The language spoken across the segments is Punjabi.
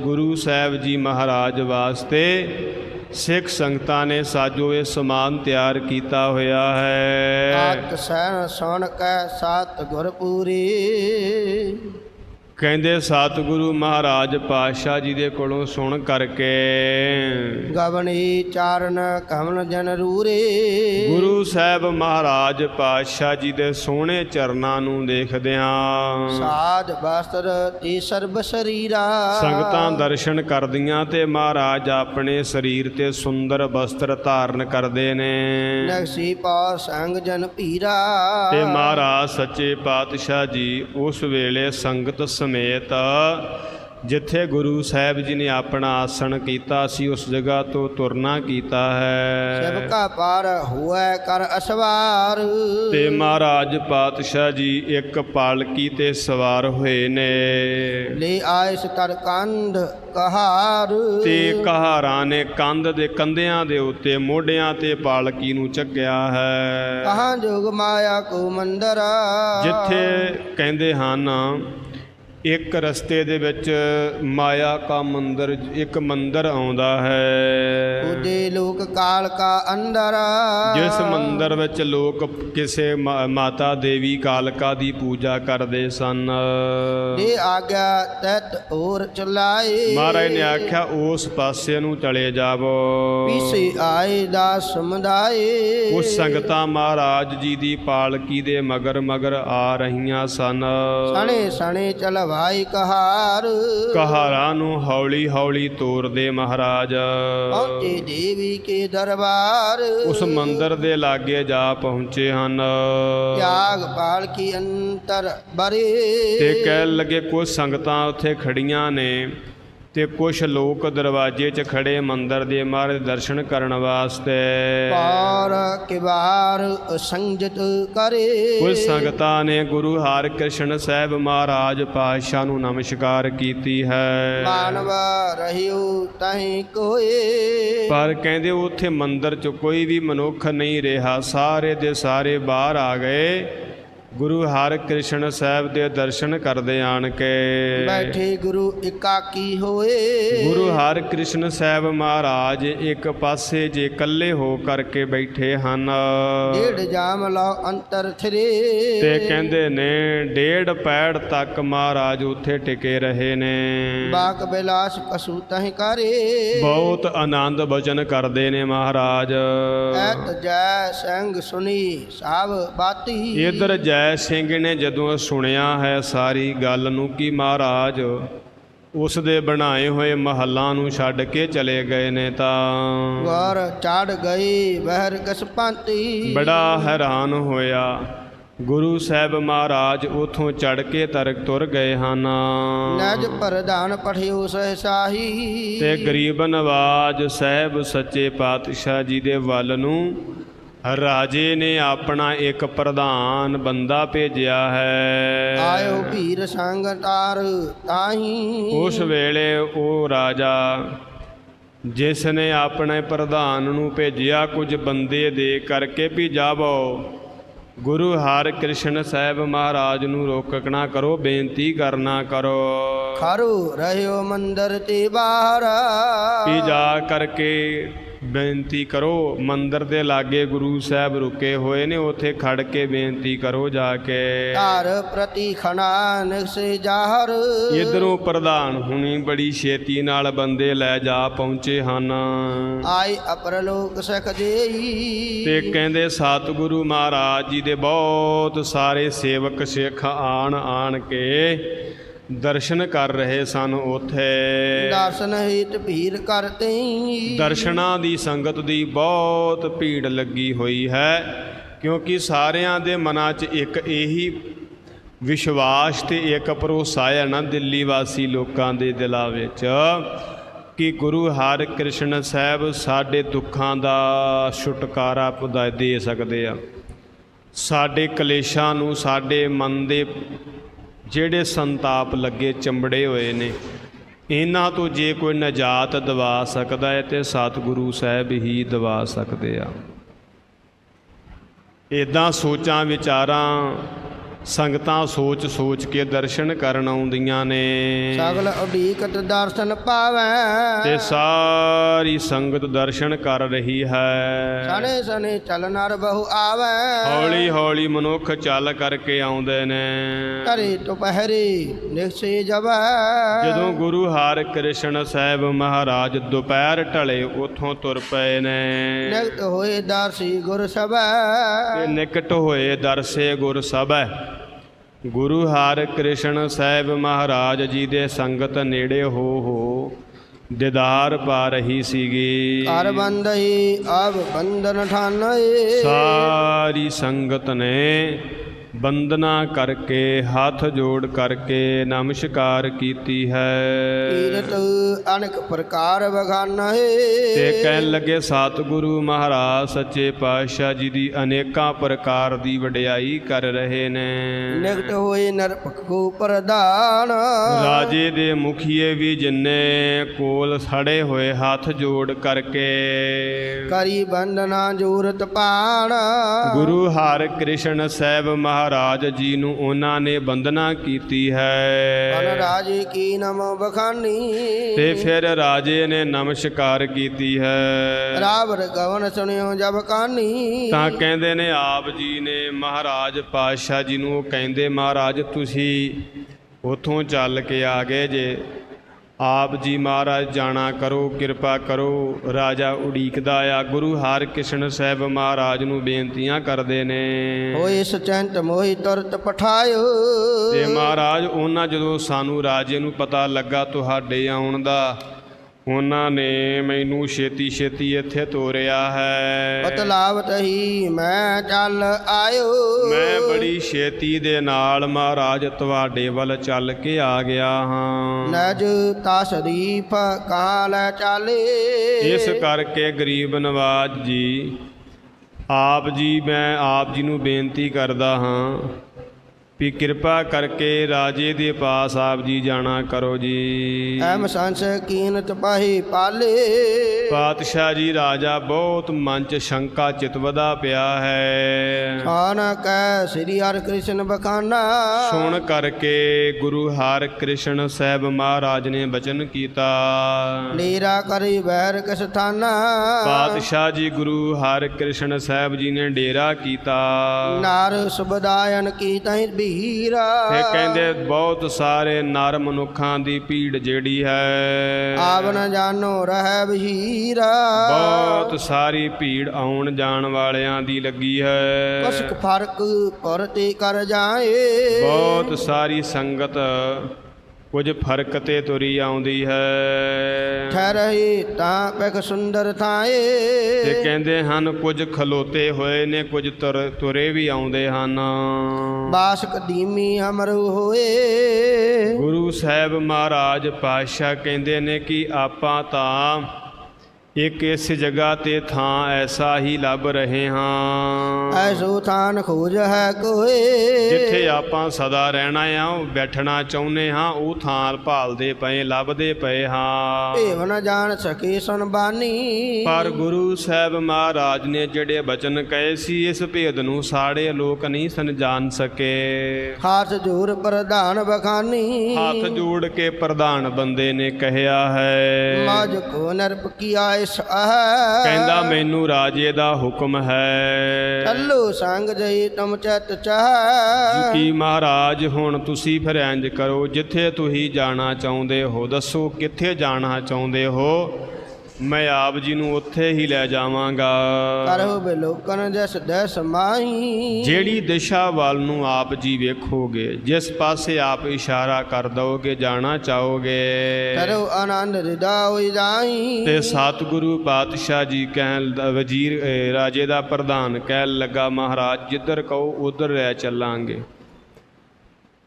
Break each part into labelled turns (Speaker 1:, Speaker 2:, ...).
Speaker 1: ਗੁਰੂ ਸਾਹਿਬ ਜੀ ਮਹਾਰਾਜ ਵਾਸਤੇ ਸਿੱਖ ਸੰਗਤਾਂ ਨੇ ਸਾਜੋ ਇਹ ਸਮਾਨ ਤਿਆਰ ਕੀਤਾ ਹੋਇਆ ਹੈ।
Speaker 2: ਆਤ ਸਹਿਣ ਸੁਣ ਕੈ ਸਤ ਗੁਰ
Speaker 1: ਕਹਿੰਦੇ ਸਤਿਗੁਰੂ ਮਹਾਰਾਜ ਪਾਤਸ਼ਾਹ ਜੀ ਦੇ ਕੋਲੋਂ ਸੁਣ ਕਰਕੇ।
Speaker 2: ਗਵਨੀ ਚਾਰਨ ਕਮਨ ਜਨ ਰੂਰੇ।
Speaker 1: ਗੁਰੂ ਸਾਹਿਬ ਮਹਾਰਾਜ ਪਾਤਸ਼ਾਹ ਜੀ ਦੇ ਸੋਹਣੇ ਚਰਨਾਂ ਨੂੰ ਦੇਖਦਿਆਂ।
Speaker 2: ਸਾਧ ਬਸਤਰ ਤੀ ਸਰਬ ਸਰੀਰਾ।
Speaker 1: ਸੰਗਤਾਂ ਦਰਸ਼ਨ ਕਰਦੀਆਂ ਤੇ ਮਹਾਰਾਜ ਆਪਣੇ ਸਰੀਰ ਤੇ ਸੁੰਦਰ ਵਸਤਰ ਧਾਰਨ ਕਰਦੇ ਨੇ।
Speaker 2: ਨਗਸੀ ਪਾ ਸੰਗ ਜਨ ਭੀਰਾ।
Speaker 1: ਤੇ ਮਹਾਰਾਜ ਸੱਚੇ ਪਾਤਸ਼ਾਹ ਜੀ ਉਸ ਵੇਲੇ ਸੰਗਤ ਸਮੇਤ ਜਿੱਥੇ ਗੁਰੂ ਸਾਹਿਬ ਜੀ ਨੇ ਆਪਣਾ ਆਸਣ ਕੀਤਾ ਸੀ ਉਸ ਜਗ੍ਹਾ ਤੋਂ ਤੁਰਨਾ ਕੀਤਾ ਹੈ।
Speaker 2: ਸਭ ਕਾ ਪਾਰ ਹੁਐ ਕਰ ਅਸਵਾਰ।
Speaker 1: ਤੇ ਮਹਾਰਾਜ ਪਾਤਸ਼ਾਹ ਜੀ ਇੱਕ ਪਾਲਕੀ ਤੇ ਸਵਾਰ ਹੋਏ ਨੇ।
Speaker 2: ਲੈ ਆਇਸ ਤਰ ਕੰਧ ਕਹਾਰ।
Speaker 1: ਤੇ ਕਹਾਰਾਂ ਨੇ ਕੰਧ ਦੇ ਕੰਧਿਆਂ ਦੇ ਉੱਤੇ ਮੋਢਿਆਂ ਤੇ ਪਾਲਕੀ ਨੂੰ ਚੱਕਿਆ ਹੈ।
Speaker 2: ਕਹਾਂ ਜੋਗ ਮਾਇਆ ਕੋ ਮੰਦਰ।
Speaker 1: ਜਿੱਥੇ ਕਹਿੰਦੇ ਹਨ ਇੱਕ ਰਸਤੇ ਦੇ ਵਿੱਚ ਮਾਇਆ ਕਾ ਮੰਦਰ ਇੱਕ ਮੰਦਰ ਆਉਂਦਾ ਹੈ।
Speaker 2: ਉਦੇ ਲੋਕ ਕਾਲ ਕਾ ਅੰਦਰ।
Speaker 1: ਜਿਸ ਮੰਦਰ ਵਿੱਚ ਲੋਕ ਕਿਸੇ ਮਾਤਾ ਦੇਵੀ ਕਾਲਕਾ ਦੀ ਪੂਜਾ ਕਰਦੇ ਸਨ।
Speaker 2: ਦੇ ਆਗਿਆ ਤਤ ਹੋਰ ਚਲਾਏ।
Speaker 1: ਮਹਾਰਾਜ ਨੇ ਆਖਿਆ ਉਸ ਪਾਸੇ ਨੂੰ ਚਲੇ ਜਾਵੋ।
Speaker 2: ਪੀਸੇ ਆਏ ਦਾ ਸਮੁਦਾਏ
Speaker 1: ਉਸ ਸੰਗਤਾਂ ਮਹਾਰਾਜ ਜੀ ਦੀ ਪਾਲਕੀ ਦੇ ਮਗਰ ਮਗਰ ਆ ਰਹੀਆਂ ਸਨ।
Speaker 2: ਸਣੇ ਸਣੇ ਚਲਵਾਈ ਕਹਾਰ।
Speaker 1: ਕਹਾਰਾਂ ਨੂੰ ਹੌਲੀ ਹੌਲੀ ਤੋਰਦੇ ਮਹਾਰਾਜ।
Speaker 2: ਪਹੁੰਚੇ ਦੇਵੀ ਕੇ ਦਰਬਾਰ।
Speaker 1: ਉਸ ਮੰਦਰ ਦੇ ਲਾਗੇ ਜਾ ਪਹੁੰਚੇ ਹਨ।
Speaker 2: ਤਿਆਗ ਪਾਲ ਕੀ ਅੰਤਰ ਬਰੇ।
Speaker 1: ਤੇ ਕਹਿਣ ਲੱਗੇ ਕੁਝ ਸੰਗਤਾਂ ਉੱਥੇ ਖੜੀਆਂ ਨੇ। ਤੇ ਕੁਝ ਲੋਕ ਦਰਵਾਜ਼ੇ 'ਚ ਖੜੇ ਮੰਦਰ ਦੇ ਮਹਾਰਾਜ ਦਰਸ਼ਨ ਕਰਨ ਵਾਸਤੇ।
Speaker 2: ਪਾਰ ਕੇ ਬਾਹਰ ਸੰਜਤ ਕਰੇ।
Speaker 1: ਕੁਝ ਸੰਗਤਾਂ ਨੇ ਗੁਰੂ ਹਰਿਕ੍ਰਿਸ਼ਨ ਸਾਹਿਬ ਮਹਾਰਾਜ ਪਾਤਸ਼ਾਹ ਨੂੰ ਨਮਸਕਾਰ ਕੀਤੀ ਹੈ।
Speaker 2: ਮਾਨਵ ਰਹਿਓ ਤਹੀਂ ਕੋਏ।
Speaker 1: ਪਰ ਕਹਿੰਦੇ ਉੱਥੇ ਮੰਦਰ 'ਚ ਕੋਈ ਵੀ ਮਨੁੱਖ ਨਹੀਂ ਰਿਹਾ ਸਾਰੇ ਦੇ ਸਾਰੇ ਬਾਹਰ ਆ ਗਏ। ਗੁਰੂ ਹਰਿਕ੍ਰਿਸ਼ਨ ਸਾਹਿਬ ਦੇ ਦਰਸ਼ਨ ਕਰਦੇ ਆਣ ਕੇ
Speaker 2: ਬੈਠੇ ਗੁਰੂ ਇਕਾਕੀ ਹੋਏ।
Speaker 1: ਗੁਰੂ ਹਰਿਕ੍ਰਿਸ਼ਨ ਸਾਹਿਬ ਮਹਾਰਾਜ ਇੱਕ ਪਾਸੇ ਜੇ ਇਕੱਲੇ ਹੋ ਕਰਕੇ ਬੈਠੇ ਹਨ।
Speaker 2: ਡੇਢ ਜਾਮ ਲਓ ਅੰਤਰ ਥਰੇ।
Speaker 1: ਤੇ ਕਹਿੰਦੇ ਨੇ ਡੇਢ ਪੈੜ ਤੱਕ ਮਹਾਰਾਜ ਉੱਥੇ ਟਿਕੇ ਰਹੇ ਨੇ।
Speaker 2: ਬਾਕ ਬਿਲਾਸ ਪਸੂ ਤਹੀਂ ਕਰੇ।
Speaker 1: ਬਹੁਤ ਆਨੰਦ ਬਚਨ ਕਰਦੇ ਨੇ ਮਹਾਰਾਜ।
Speaker 2: ਐਤ ਜੈ ਸੰਗ ਸੁਨੀ ਸਭ ਬਾਤੀ।
Speaker 1: ਇਧਰ ਜੈ ਸਿੰਘ ਨੇ ਜਦੋਂ ਸੁਣਿਆ ਹੈ ਸਾਰੀ ਗੱਲ ਨੂੰ ਕਿ ਮਹਾਰਾਜ ਉਸ ਦੇ ਬਣਾਏ ਹੋਏ ਮਹੱਲਾਂ ਨੂੰ ਛੱਡ ਕੇ ਚਲੇ ਗਏ ਨੇ ਤਾਂ
Speaker 2: ਵਾਰ ਚੜ ਗਈ ਬਹਿਰ ਕਸ ਪੰਤੀ
Speaker 1: ਬੜਾ ਹੈਰਾਨ ਹੋਇਆ। ਗੁਰੂ ਸਾਹਿਬ ਮਹਾਰਾਜ ਉਥੋਂ ਚੜ ਕੇ ਤਰਕ ਤੁਰ ਗਏ ਹਨ।
Speaker 2: ਨਜ ਪ੍ਰਧਾਨ ਪਠਿਓ ਸਹਿਸਾਹੀ
Speaker 1: ਤੇ ਗਰੀਬ ਨਵਾਜ ਸਾਹਿਬ ਸੱਚੇ ਪਾਤਸ਼ਾਹ ਜੀ ਦੇ ਵੱਲ ਨੂੰ ਰਾਜੇ ਨੇ ਆਪਣਾ ਇੱਕ ਪ੍ਰਧਾਨ ਬੰਦਾ ਭੇਜਿਆ ਹੈ।
Speaker 2: ਆਇਓ ਭੀਰ ਸੰਗ ਤਾਰ ਤਾਹੀ।
Speaker 1: ਉਸ ਵੇਲੇ ਉਹ ਰਾਜਾ ਜਿਸ ਨੇ ਆਪਣੇ ਪ੍ਰਧਾਨ ਨੂੰ ਭੇਜਿਆ ਕੁਝ ਬੰਦੇ ਦੇ ਕਰਕੇ ਵੀ ਜਾਵੋ। ਗੁਰੂ ਹਰਿਕ੍ਰਿਸ਼ਨ ਸਾਹਿਬ ਮਹਾਰਾਜ ਨੂੰ ਰੋਕਣਾ ਕਰੋ ਬੇਨਤੀ ਕਰਨਾ ਕਰੋ।
Speaker 2: ਖਰੂ ਰਹਿਓ ਮੰਦਰ ਤੇ ਬਾਹਰ।
Speaker 1: ਵੀ ਜਾ ਕਰਕੇ ਬੇਨਤੀ ਕਰੋ ਮੰਦਰ ਦੇ ਲਾਗੇ ਗੁਰੂ ਸਾਹਿਬ ਰੁਕੇ ਹੋਏ ਨੇ ਉੱਥੇ ਖੜ ਕੇ ਬੇਨਤੀ ਕਰੋ ਜਾ ਕੇ।
Speaker 2: ਧਾਰ ਪ੍ਰਤੀ ਖਣਾ ਨਿਕਸੇ ਜਾਹਰ।
Speaker 1: ਇਧਰੋਂ ਪ੍ਰਧਾਨ ਹੁਣੀ ਬੜੀ ਛੇਤੀ ਨਾਲ ਬੰਦੇ ਲੈ ਜਾ ਪਹੁੰਚੇ ਹਨ।
Speaker 2: ਆਈ ਅਪਰ ਲੋਕ ਸਖ ਦੇਈ
Speaker 1: ਤੇ ਕਹਿੰਦੇ ਸਤਿਗੁਰੂ ਮਹਾਰਾਜ ਜੀ ਦੇ ਬਹੁਤ ਸਾਰੇ ਸੇਵਕ ਸਿੱਖ ਆਣ ਆਣ ਕੇ ਦਰਸ਼ਨ ਕਰ ਰਹੇ ਸਨ ਉਥੇ।
Speaker 2: ਦਰਸ਼ਨ ਹਿਤ ਭੀਰ ਕਰਤੇ
Speaker 1: ਦਰਸ਼ਨਾਂ ਦੀ ਸੰਗਤ ਦੀ ਬਹੁਤ ਭੀੜ ਲੱਗੀ ਹੋਈ ਹੈ ਕਿਉਂਕਿ ਸਾਰਿਆਂ ਦੇ ਮਨਾਂ 'ਚ ਇੱਕ ਇਹੀ ਵਿਸ਼ਵਾਸ ਤੇ ਇੱਕ ਭਰੋਸਾ ਹੈ ਨਾ ਦਿੱਲੀ ਵਾਸੀ ਲੋਕਾਂ ਦੇ ਦਿਲਾਂ ਵਿੱਚ ਕਿ ਗੁਰੂ ਹਰਿਕ੍ਰਿਸ਼ਨ ਸਾਹਿਬ ਸਾਡੇ ਦੁੱਖਾਂ ਦਾ ਛੁਟਕਾਰਾ ਪੁਦਾ ਦੇ ਸਕਦੇ ਆ। ਸਾਡੇ ਕਲੇਸ਼ਾਂ ਨੂੰ ਸਾਡੇ ਮਨ ਦੇ ਜਿਹੜੇ ਸੰਤਾਪ ਲੱਗੇ ਚੰਬੜੇ ਹੋਏ ਨੇ, ਇਹਨਾਂ ਤੋਂ ਜੇ ਕੋਈ ਨਜਾਤ ਦਿਵਾ ਸਕਦਾ ਹੈ ਤੇ ਸਤਿਗੁਰੂ ਸਾਹਿਬ ਹੀ ਦਿਵਾ ਸਕਦੇ ਆ। ਇਦਾਂ ਸੋਚਾਂ, ਵਿਚਾਰਾਂ ਸੰਗਤਾਂ ਸੋਚ ਸੋਚ ਕੇ ਦਰਸ਼ਨ ਕਰਨ ਆਉਂਦੀਆਂ ਨੇ।
Speaker 2: ਸਗਲ ਉਡੀਕਤ ਦਰਸ਼ਨ ਪਾਵੈ।
Speaker 1: ਤੇ ਸਾਰੀ ਸੰਗਤ ਦਰਸ਼ਨ ਕਰ ਰਹੀ ਹੈ।
Speaker 2: ਸਣੇ ਸਣੇ ਚਲ ਨਰ ਬਹੁ ਆਵੈ।
Speaker 1: ਹੌਲੀ ਹੌਲੀ ਮਨੁੱਖ ਚੱਲ ਕਰਕੇ ਆਉਂਦੇ ਨੇ।
Speaker 2: ਧਰੇ ਦੁਪਹਿਰੇ ਨਿਕਸੇ ਜਬੈ
Speaker 1: ਜਦੋਂ ਗੁਰੂ ਹਰਿ ਕ੍ਰਿਸ਼ਨ ਸਾਹਿਬ ਮਹਾਰਾਜ ਦੁਪਹਿਰ ਢਲੇ ਉਥੋਂ ਤੁਰ ਪਏ ਨੇ।
Speaker 2: ਨਿਕਟ ਹੋਏ ਦਰਸੀ ਗੁਰ ਸਭੈ।
Speaker 1: ਤੇ ਨਿਕਟ ਹੋਏ ਦਰਸੇ ਗੁਰ ਸਭੈ। ਗੁਰੂ ਹਰਿ ਕ੍ਰਿਸ਼ਨ ਸਾਹਿਬ ਮਹਾਰਾਜ ਜੀ ਦੇ ਸੰਗਤ ਨੇੜੇ ਹੋ ਹੋ ਦੀਦਾਰ ਪਾ ਰਹੀ ਸੀਗੀ।
Speaker 2: ਘਰ ਬੰਦਈ ਆਬ ਬੰਧਨ ਠਾਨਏ।
Speaker 1: ਸਾਰੀ ਸੰਗਤ ਨੇ ਬੰਦਨਾ ਕਰਕੇ ਹੱਥ ਜੋੜ ਕਰਕੇ ਨਮਸਕਾਰ ਕੀਤੀ ਹੈ।
Speaker 2: ਕੀਰਤ ਅਨੇਕ ਪ੍ਰਕਾਰ ਬਖਾਨਏ
Speaker 1: ਤੇ ਕਹਿਣ ਲੱਗੇ ਸਤਿਗੁਰੂ ਮਹਾਰਾਜ ਸੱਚੇ ਪਾਤਸ਼ਾਹ ਜੀ ਦੀ ਅਨੇਕਾਂ ਪ੍ਰਕਾਰ ਦੀ ਵਡਿਆਈ ਕਰ ਰਹੇ ਨੇ।
Speaker 2: ਨਿਕਟ ਹੋਏ ਨਰਪਖੂ ਪ੍ਰਧਾਨ।
Speaker 1: ਰਾਜੇ ਦੇ ਮੁਖੀਏ ਵੀ ਜਿੰਨੇ ਕੋਲ ਖੜੇ ਹੋਏ ਹੱਥ ਜੋੜ ਕਰਕੇ।
Speaker 2: ਕਰੀ ਬੰਦਨਾ ਜੂਰਤ ਪਾਣ।
Speaker 1: ਗੁਰੂ ਹਰਿ ਕ੍ਰਿਸ਼ਨ ਸਾਹਿਬ ਮਹਾਰਾਜ ਜੀ ਨੂੰ ਉਹਨਾਂ ਨੇ ਬੰਦਨਾ ਕੀਤੀ ਹੈ।
Speaker 2: ਰਾਜੇ ਕੀ ਨਮ ਬਖਾਨੀ?
Speaker 1: ਤੇ ਫਿਰ ਰਾਜੇ ਨੇ ਨਮਸਕਾਰ ਕੀਤੀ ਹੈ।
Speaker 2: ਰਾਵਰ ਗਵਨ ਸੁਣਿਓ ਜਬ ਕਾਨੀ।
Speaker 1: ਤਾਂ ਕਹਿੰਦੇ ਨੇ ਆਪ ਜੀ ਨੇ ਮਹਾਰਾਜ ਪਾਤਸ਼ਾਹ ਜੀ ਨੂੰ ਉਹ ਕਹਿੰਦੇ ਮਹਾਰਾਜ ਤੁਸੀਂ ਉਥੋਂ ਚੱਲ ਕੇ ਆ ਗਏ ਜੇ। ਆਪ ਜੀ ਮਹਾਰਾਜ ਜਾਣਾ ਕਰੋ ਕਿਰਪਾ ਕਰੋ। ਰਾਜਾ ਉਡੀਕਦਾ ਆ ਗੁਰੂ ਹਰਿਕ੍ਰਿਸ਼ਨ ਸਾਹਿਬ ਮਹਾਰਾਜ ਨੂੰ ਬੇਨਤੀਆਂ ਕਰਦੇ ਨੇ।
Speaker 2: ਹੋਏ ਸਚੰਤ ਮੋਹਿ ਤੁਰਤ ਪਠਾਇਓ।
Speaker 1: ਤੇ ਮਹਾਰਾਜ ਉਹਨਾਂ ਜਦੋਂ ਸਾਨੂੰ ਰਾਜੇ ਨੂੰ ਪਤਾ ਲੱਗਾ ਤੁਹਾਡੇ ਆਉਣ ਦਾ ਉਹਨਾਂ ਨੇ ਮੈਨੂੰ ਛੇਤੀ ਛੇਤੀ ਇੱਥੇ ਤੋਰਿਆ ਹੈ।
Speaker 2: ਬਤਲਾਵਤ ਹੀ ਮੈਂ ਚੱਲ ਆਇਓ।
Speaker 1: ਮੈਂ ਬੜੀ ਛੇਤੀ ਦੇ ਨਾਲ ਮਹਾਰਾਜ ਤੁਹਾਡੇ ਵੱਲ ਚੱਲ ਕੇ ਆ ਗਿਆ ਹਾਂ।
Speaker 2: ਨਜ ਤਸਰੀਫ ਕਾਲ ਚਾਲੇ।
Speaker 1: ਇਸ ਕਰਕੇ ਗਰੀਬ ਨਵਾਜ ਜੀ ਆਪ ਜੀ ਮੈਂ ਆਪ ਜੀ ਨੂੰ ਬੇਨਤੀ ਕਰਦਾ ਹਾਂ ਵੀ ਕਿਰਪਾ ਕਰਕੇ ਰਾਜੇ ਦੇ ਪਾਸ ਆਪ ਜੀ ਜਾਣਾ ਕਰੋ ਜੀ।
Speaker 2: ਐਮ ਸੰਸ ਕੀਨਤ ਪਾਹੀ ਪਾਲੇ।
Speaker 1: ਪਾਤਸ਼ਾਹ ਜੀ ਰਾਜਾ ਬਹੁਤ ਮਨ ਚ ਸ਼ੰਕਾ ਚਿਤਵਦਾ ਪਿਆ ਹੈ।
Speaker 2: ਖਾਨ ਕੈ ਸ੍ਰੀ ਹਰਿ ਕ੍ਰਿਸ਼ਨ ਬਖਾਨਾ।
Speaker 1: ਸੁਣ ਕਰਕੇ ਗੁਰੂ ਹਰਿ ਕ੍ਰਿਸ਼ਨ ਸਾਹਿਬ ਮਹਾਰਾਜ ਨੇ ਬਚਨ ਕੀਤਾ।
Speaker 2: ਲੀਰਾ ਕਰੀ ਬੈਰ ਕਿਸ ਥਾਨਾ।
Speaker 1: ਪਾਤਸ਼ਾਹ ਜੀ ਗੁਰੂ ਹਰਿ ਕ੍ਰਿਸ਼ਨ ਸਾਹਿਬ ਜੀ ਨੇ ਡੇਰਾ ਕੀਤਾ।
Speaker 2: ਨਾਰ ਸੁਬਦਾਇਨ ਕੀ ਤਹਿ ਬੀਰਾ
Speaker 1: ਤੇ ਕਹਿੰਦੇ ਬਹੁਤ ਸਾਰੇ ਨਰ ਮਨੁੱਖਾਂ ਦੀ ਭੀੜ ਜਿਹੜੀ ਹੈ।
Speaker 2: ਆਵਨ ਜਾਨੋ ਰਹਿ ਬਹੀਰਾ
Speaker 1: ਬਹੁਤ ਸਾਰੀ ਭੀੜ ਆਉਣ ਜਾਣ ਵਾਲਿਆਂ ਦੀ ਲੱਗੀ ਹੈ।
Speaker 2: ਕਸਕ ਫ਼ਰਕ ਪਰਤੇ ਕਰ ਜਾਏ।
Speaker 1: ਬਹੁਤ ਸਾਰੀ ਸੰਗਤ ਕੁਝ ਫ਼ਰਕ ਤੇ ਤੁਰੀ ਆਉਂਦੀ ਹੈ।
Speaker 2: ਠਹਿਰਈ ਤਾਂ ਪਖ ਸੁੰਦਰ
Speaker 1: ਤੇ
Speaker 2: ਥਾਏ
Speaker 1: ਕਹਿੰਦੇ ਹਨ ਕੁਝ ਖਲੋਤੇ ਹੋਏ ਨੇ ਕੁਝ ਤੁਰ ਤੁਰੇ ਵੀ ਆਉਂਦੇ ਹਨ।
Speaker 2: ਬਾਸ ਕਦੀਮੀ ਅਮਰੂ ਹੋਏ।
Speaker 1: ਗੁਰੂ ਸਾਹਿਬ ਮਹਾਰਾਜ ਪਾਤਸ਼ਾਹ ਕਹਿੰਦੇ ਨੇ ਕਿ ਆਪਾਂ ਤਾਂ ਇੱਕ ਇਸ ਜਗ੍ਹਾ ਤੇ ਥਾਂ ਐਸਾ ਹੀ ਲੱਭ ਰਹੇ ਹਾਂ।
Speaker 2: ਐਸੋ ਥਾਨ ਖੋਜ ਹੈ ਕੋਏ।
Speaker 1: ਜਿੱਥੇ ਆਪਾਂ ਸਦਾ ਰਹਿਣਾ ਆ ਬੈਠਣਾ ਚਾਹੁੰਦੇ ਹਾਂ ਉਹ ਥਾਂ ਭਾਲਦੇ ਪਏ ਲੱਭਦੇ ਪਏ ਹਾਂ।
Speaker 2: ਭੇਵ ਨ ਜਾਣ ਸਕੇ ਸੁਨ ਬਾਨੀ
Speaker 1: ਪਰ ਗੁਰੂ ਸਾਹਿਬ ਮਹਾਰਾਜ ਨੇ ਜਿਹੜੇ ਬਚਨ ਕਹੇ ਸੀ ਇਸ ਭੇਦ ਨੂੰ ਸਾੜੇ ਲੋਕ ਨਹੀਂ ਸਨ ਜਾਣ ਸਕੇ।
Speaker 2: ਹਾਥ ਜੋਰ ਪ੍ਰਧਾਨ ਬਖਾਨੀ।
Speaker 1: ਹੱਥ ਜੋੜ ਕੇ ਪ੍ਰਧਾਨ ਬੰਦੇ ਨੇ ਕਹਿਆ ਹੈ।
Speaker 2: ਮਜ ਕੋ ਨਰਪ ਕੀਆ ਇਸ ਆਹ
Speaker 1: ਕਹਿੰਦਾ ਮੈਨੂੰ ਰਾਜੇ ਦਾ ਹੁਕਮ ਹੈ।
Speaker 2: ਚੱਲੋ ਸੰਗ ਜਈ ਤੁਮ ਚਤ ਚਾਹ।
Speaker 1: ਕੀ ਮਹਾਰਾਜ ਹੁਣ ਤੁਸੀਂ ਫਿਰ ਇੰਜ ਕਰੋ। ਜਿੱਥੇ ਤੁਸੀਂ ਜਾਣਾ ਚਾਹੁੰਦੇ ਹੋ ਦੱਸੋ ਕਿੱਥੇ ਜਾਣਾ ਚਾਹੁੰਦੇ ਹੋ? ਮੈਂ ਆਪ ਜੀ ਨੂੰ ਉੱਥੇ ਹੀ ਲੈ ਜਾਵਾਂਗਾ।
Speaker 2: ਕਰੋ ਬਿਲੋਕਨ ਜਸ ਦਸ ਮਾਹੀ
Speaker 1: ਜਿਹੜੀ ਦਿਸ਼ਾ ਵੱਲ ਨੂੰ ਆਪ ਜੀ ਵੇਖੋਗੇ ਜਿਸ ਪਾਸੇ ਆਪ ਇਸ਼ਾਰਾ ਕਰ ਦਓਗੇ ਜਾਣਾ ਚਾਹੋਗੇ।
Speaker 2: ਕਰੋ ਆਨੰਦ ਰਿਦਾ ਹੋਈ ਜਾਈ।
Speaker 1: ਤੇ ਸਤਿਗੁਰੂ ਪਾਤਸ਼ਾਹ ਜੀ ਕਹਿਣ ਵਜ਼ੀਰ ਰਾਜੇ ਦਾ ਪ੍ਰਧਾਨ ਕਹਿਣ ਲੱਗਾ ਮਹਾਰਾਜ ਜਿੱਧਰ ਕਹੋ ਉਧਰ ਲੈ ਚੱਲਾਂਗੇ।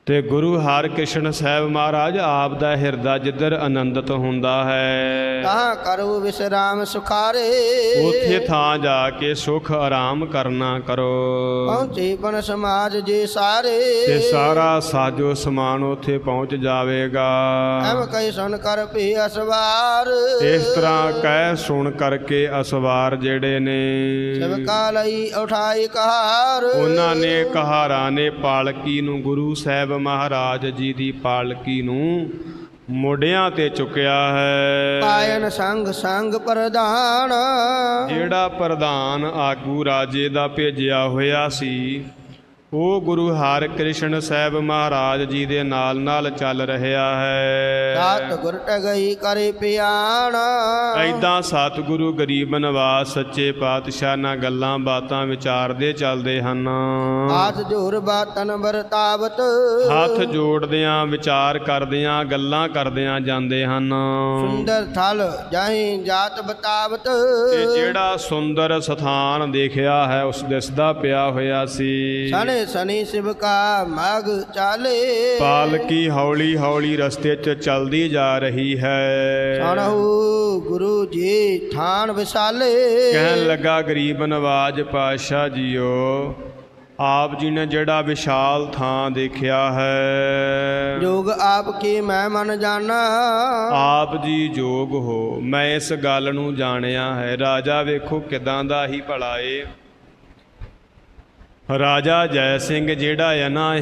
Speaker 1: ਤੇ ਗੁਰੂ ਹਰਿਕ੍ਰਿਸ਼ਨ ਸਾਹਿਬ ਮਹਾਰਾਜ ਆਪ ਦਾ ਹਿਰਦਾ ਜਿੱਧਰ ਆਨੰਦਿਤ ਹੁੰਦਾ ਹੈ।
Speaker 2: ਤਾਂ ਕਰੋ ਵਿਸਰਾਮ ਸੁਖਾਰੇ।
Speaker 1: ਉਥੇ ਥਾਂ ਜਾ ਕੇ ਸੁਖ ਆਰਾਮ ਕਰਨਾ ਕਰੋ।
Speaker 2: ਪਹੁੰਚੇ ਪਨ ਸਮਾਜ ਜੇ ਸਾਰੇ।
Speaker 1: ਤੇ ਸਾਰਾ ਸਾਜੋ ਸਮਾਨ ਉਥੇ ਪਹੁੰਚ ਜਾਵੇਗਾ।
Speaker 2: ਐਮ ਕਈ ਸੁਣ ਕਰ ਪੀ ਅਸਵਾਰ।
Speaker 1: ਇਸ ਤਰ੍ਹਾਂ ਕਹਿ ਸੁਣ ਕਰਕੇ ਅਸਵਾਰ ਜਿਹੜੇ ਨੇ।
Speaker 2: ਸਭਕਾ ਲਈ ਉਠਾਈ ਕਹਾਰ।
Speaker 1: ਉਹਨਾਂ ਨੇ ਕਹਾਰਾਂ ਨੇ ਪਾਲਕੀ ਨੂੰ ਗੁਰੂ ਸਾਹਿਬ ਮਹਾਰਾਜ ਜੀ ਦੀ ਪਾਲਕੀ ਨੂੰ ਮੋਢਿਆਂ ਤੇ ਚੁੱਕਿਆ ਹੈ।
Speaker 2: ਪਾਇਨ ਸੰਗ ਸੰਗ ਪ੍ਰਧਾਨ।
Speaker 1: ਜਿਹੜਾ ਪ੍ਰਧਾਨ ਆਗੂ ਰਾਜੇ ਦਾ ਭੇਜਿਆ ਹੋਇਆ ਸੀ ਉਹ ਗੁਰੂ ਹਰਿਕ੍ਰਿਸ਼ਨ ਸਾਹਿਬ ਮਹਾਰਾਜ ਜੀ ਦੇ ਨਾਲ ਨਾਲ ਚੱਲ ਰਿਹਾ ਹੈ।
Speaker 2: ਸਾਤ ਗੁਰ ਟਗਈ ਕਰੇ ਪਿਆਣ।
Speaker 1: ਐਦਾਂ ਸਤਿਗੁਰੂ ਗਰੀਬ ਨਵਾਜ਼ ਸੱਚੇ ਪਾਤਸ਼ਾਹ ਨਾਲ ਗੱਲਾਂ ਬਾਤਾਂ ਵਿਚਾਰਦੇ ਚੱਲਦੇ ਹਨ।
Speaker 2: ਹਾਥ ਜੋਰ ਬਾਤਨ ਵਰਤਾਵਤ।
Speaker 1: ਹੱਥ ਜੋੜਦਿਆਂ ਵਿਚਾਰ ਕਰਦਿਆਂ ਗੱਲਾਂ ਕਰਦਿਆਂ ਜਾਂਦੇ ਹਨ।
Speaker 2: ਸੁੰਦਰ ਥਲ ਜਾਹੀ ਜਾਤ ਬਤਾਵਤ।
Speaker 1: ਤੇ ਜਿਹੜਾ ਸੁੰਦਰ ਸਥਾਨ ਦੇਖਿਆ ਹੈ ਉਸ ਦਿਸਦਾ ਪਿਆ ਹੋਇਆ ਸੀ।
Speaker 2: ਸਨੇ ਸਨੀ ਸਿਵ ਕਾ ਮਗ ਚਾਲੇ।
Speaker 1: ਪਾਲਕੀ ਹੌਲੀ ਹੌਲੀ ਰਸਤੇ 'ਚ ਚਲਦੀ ਜਾ ਰਹੀ ਹੈ।
Speaker 2: ਸਣਹੁ ਗੁਰੂ ਜੀ ਥਾਨ ਵਿਸਾਲੇ।
Speaker 1: ਕਹਿਣ ਲੱਗਾ ਗਰੀਬ ਨਵਾਜ ਪਾਤਸ਼ਾਹ ਜੀਓ ਆਪ ਜੀ ਨੇ ਜਿਹੜਾ ਵਿਸ਼ਾਲ ਥਾਂ ਦੇਖਿਆ ਹੈ।
Speaker 2: ਜੋਗ ਆਪ ਕੀ ਮੈਂ ਮਨ ਜਾਣਾ।
Speaker 1: ਆਪ ਜੀ ਜੋਗ ਹੋ ਮੈਂ ਇਸ ਗੱਲ ਨੂੰ ਜਾਣਿਆ ਹੈ। ਰਾਜਾ ਵੇਖੋ ਕਿਦਾਂ ਦਾ ਹੀ ਭਲਾ ਏ। ਰਾਜਾ ਜੈ ਸਿੰਘ ਜਿਹੜਾ ਹੈ ਨਾ,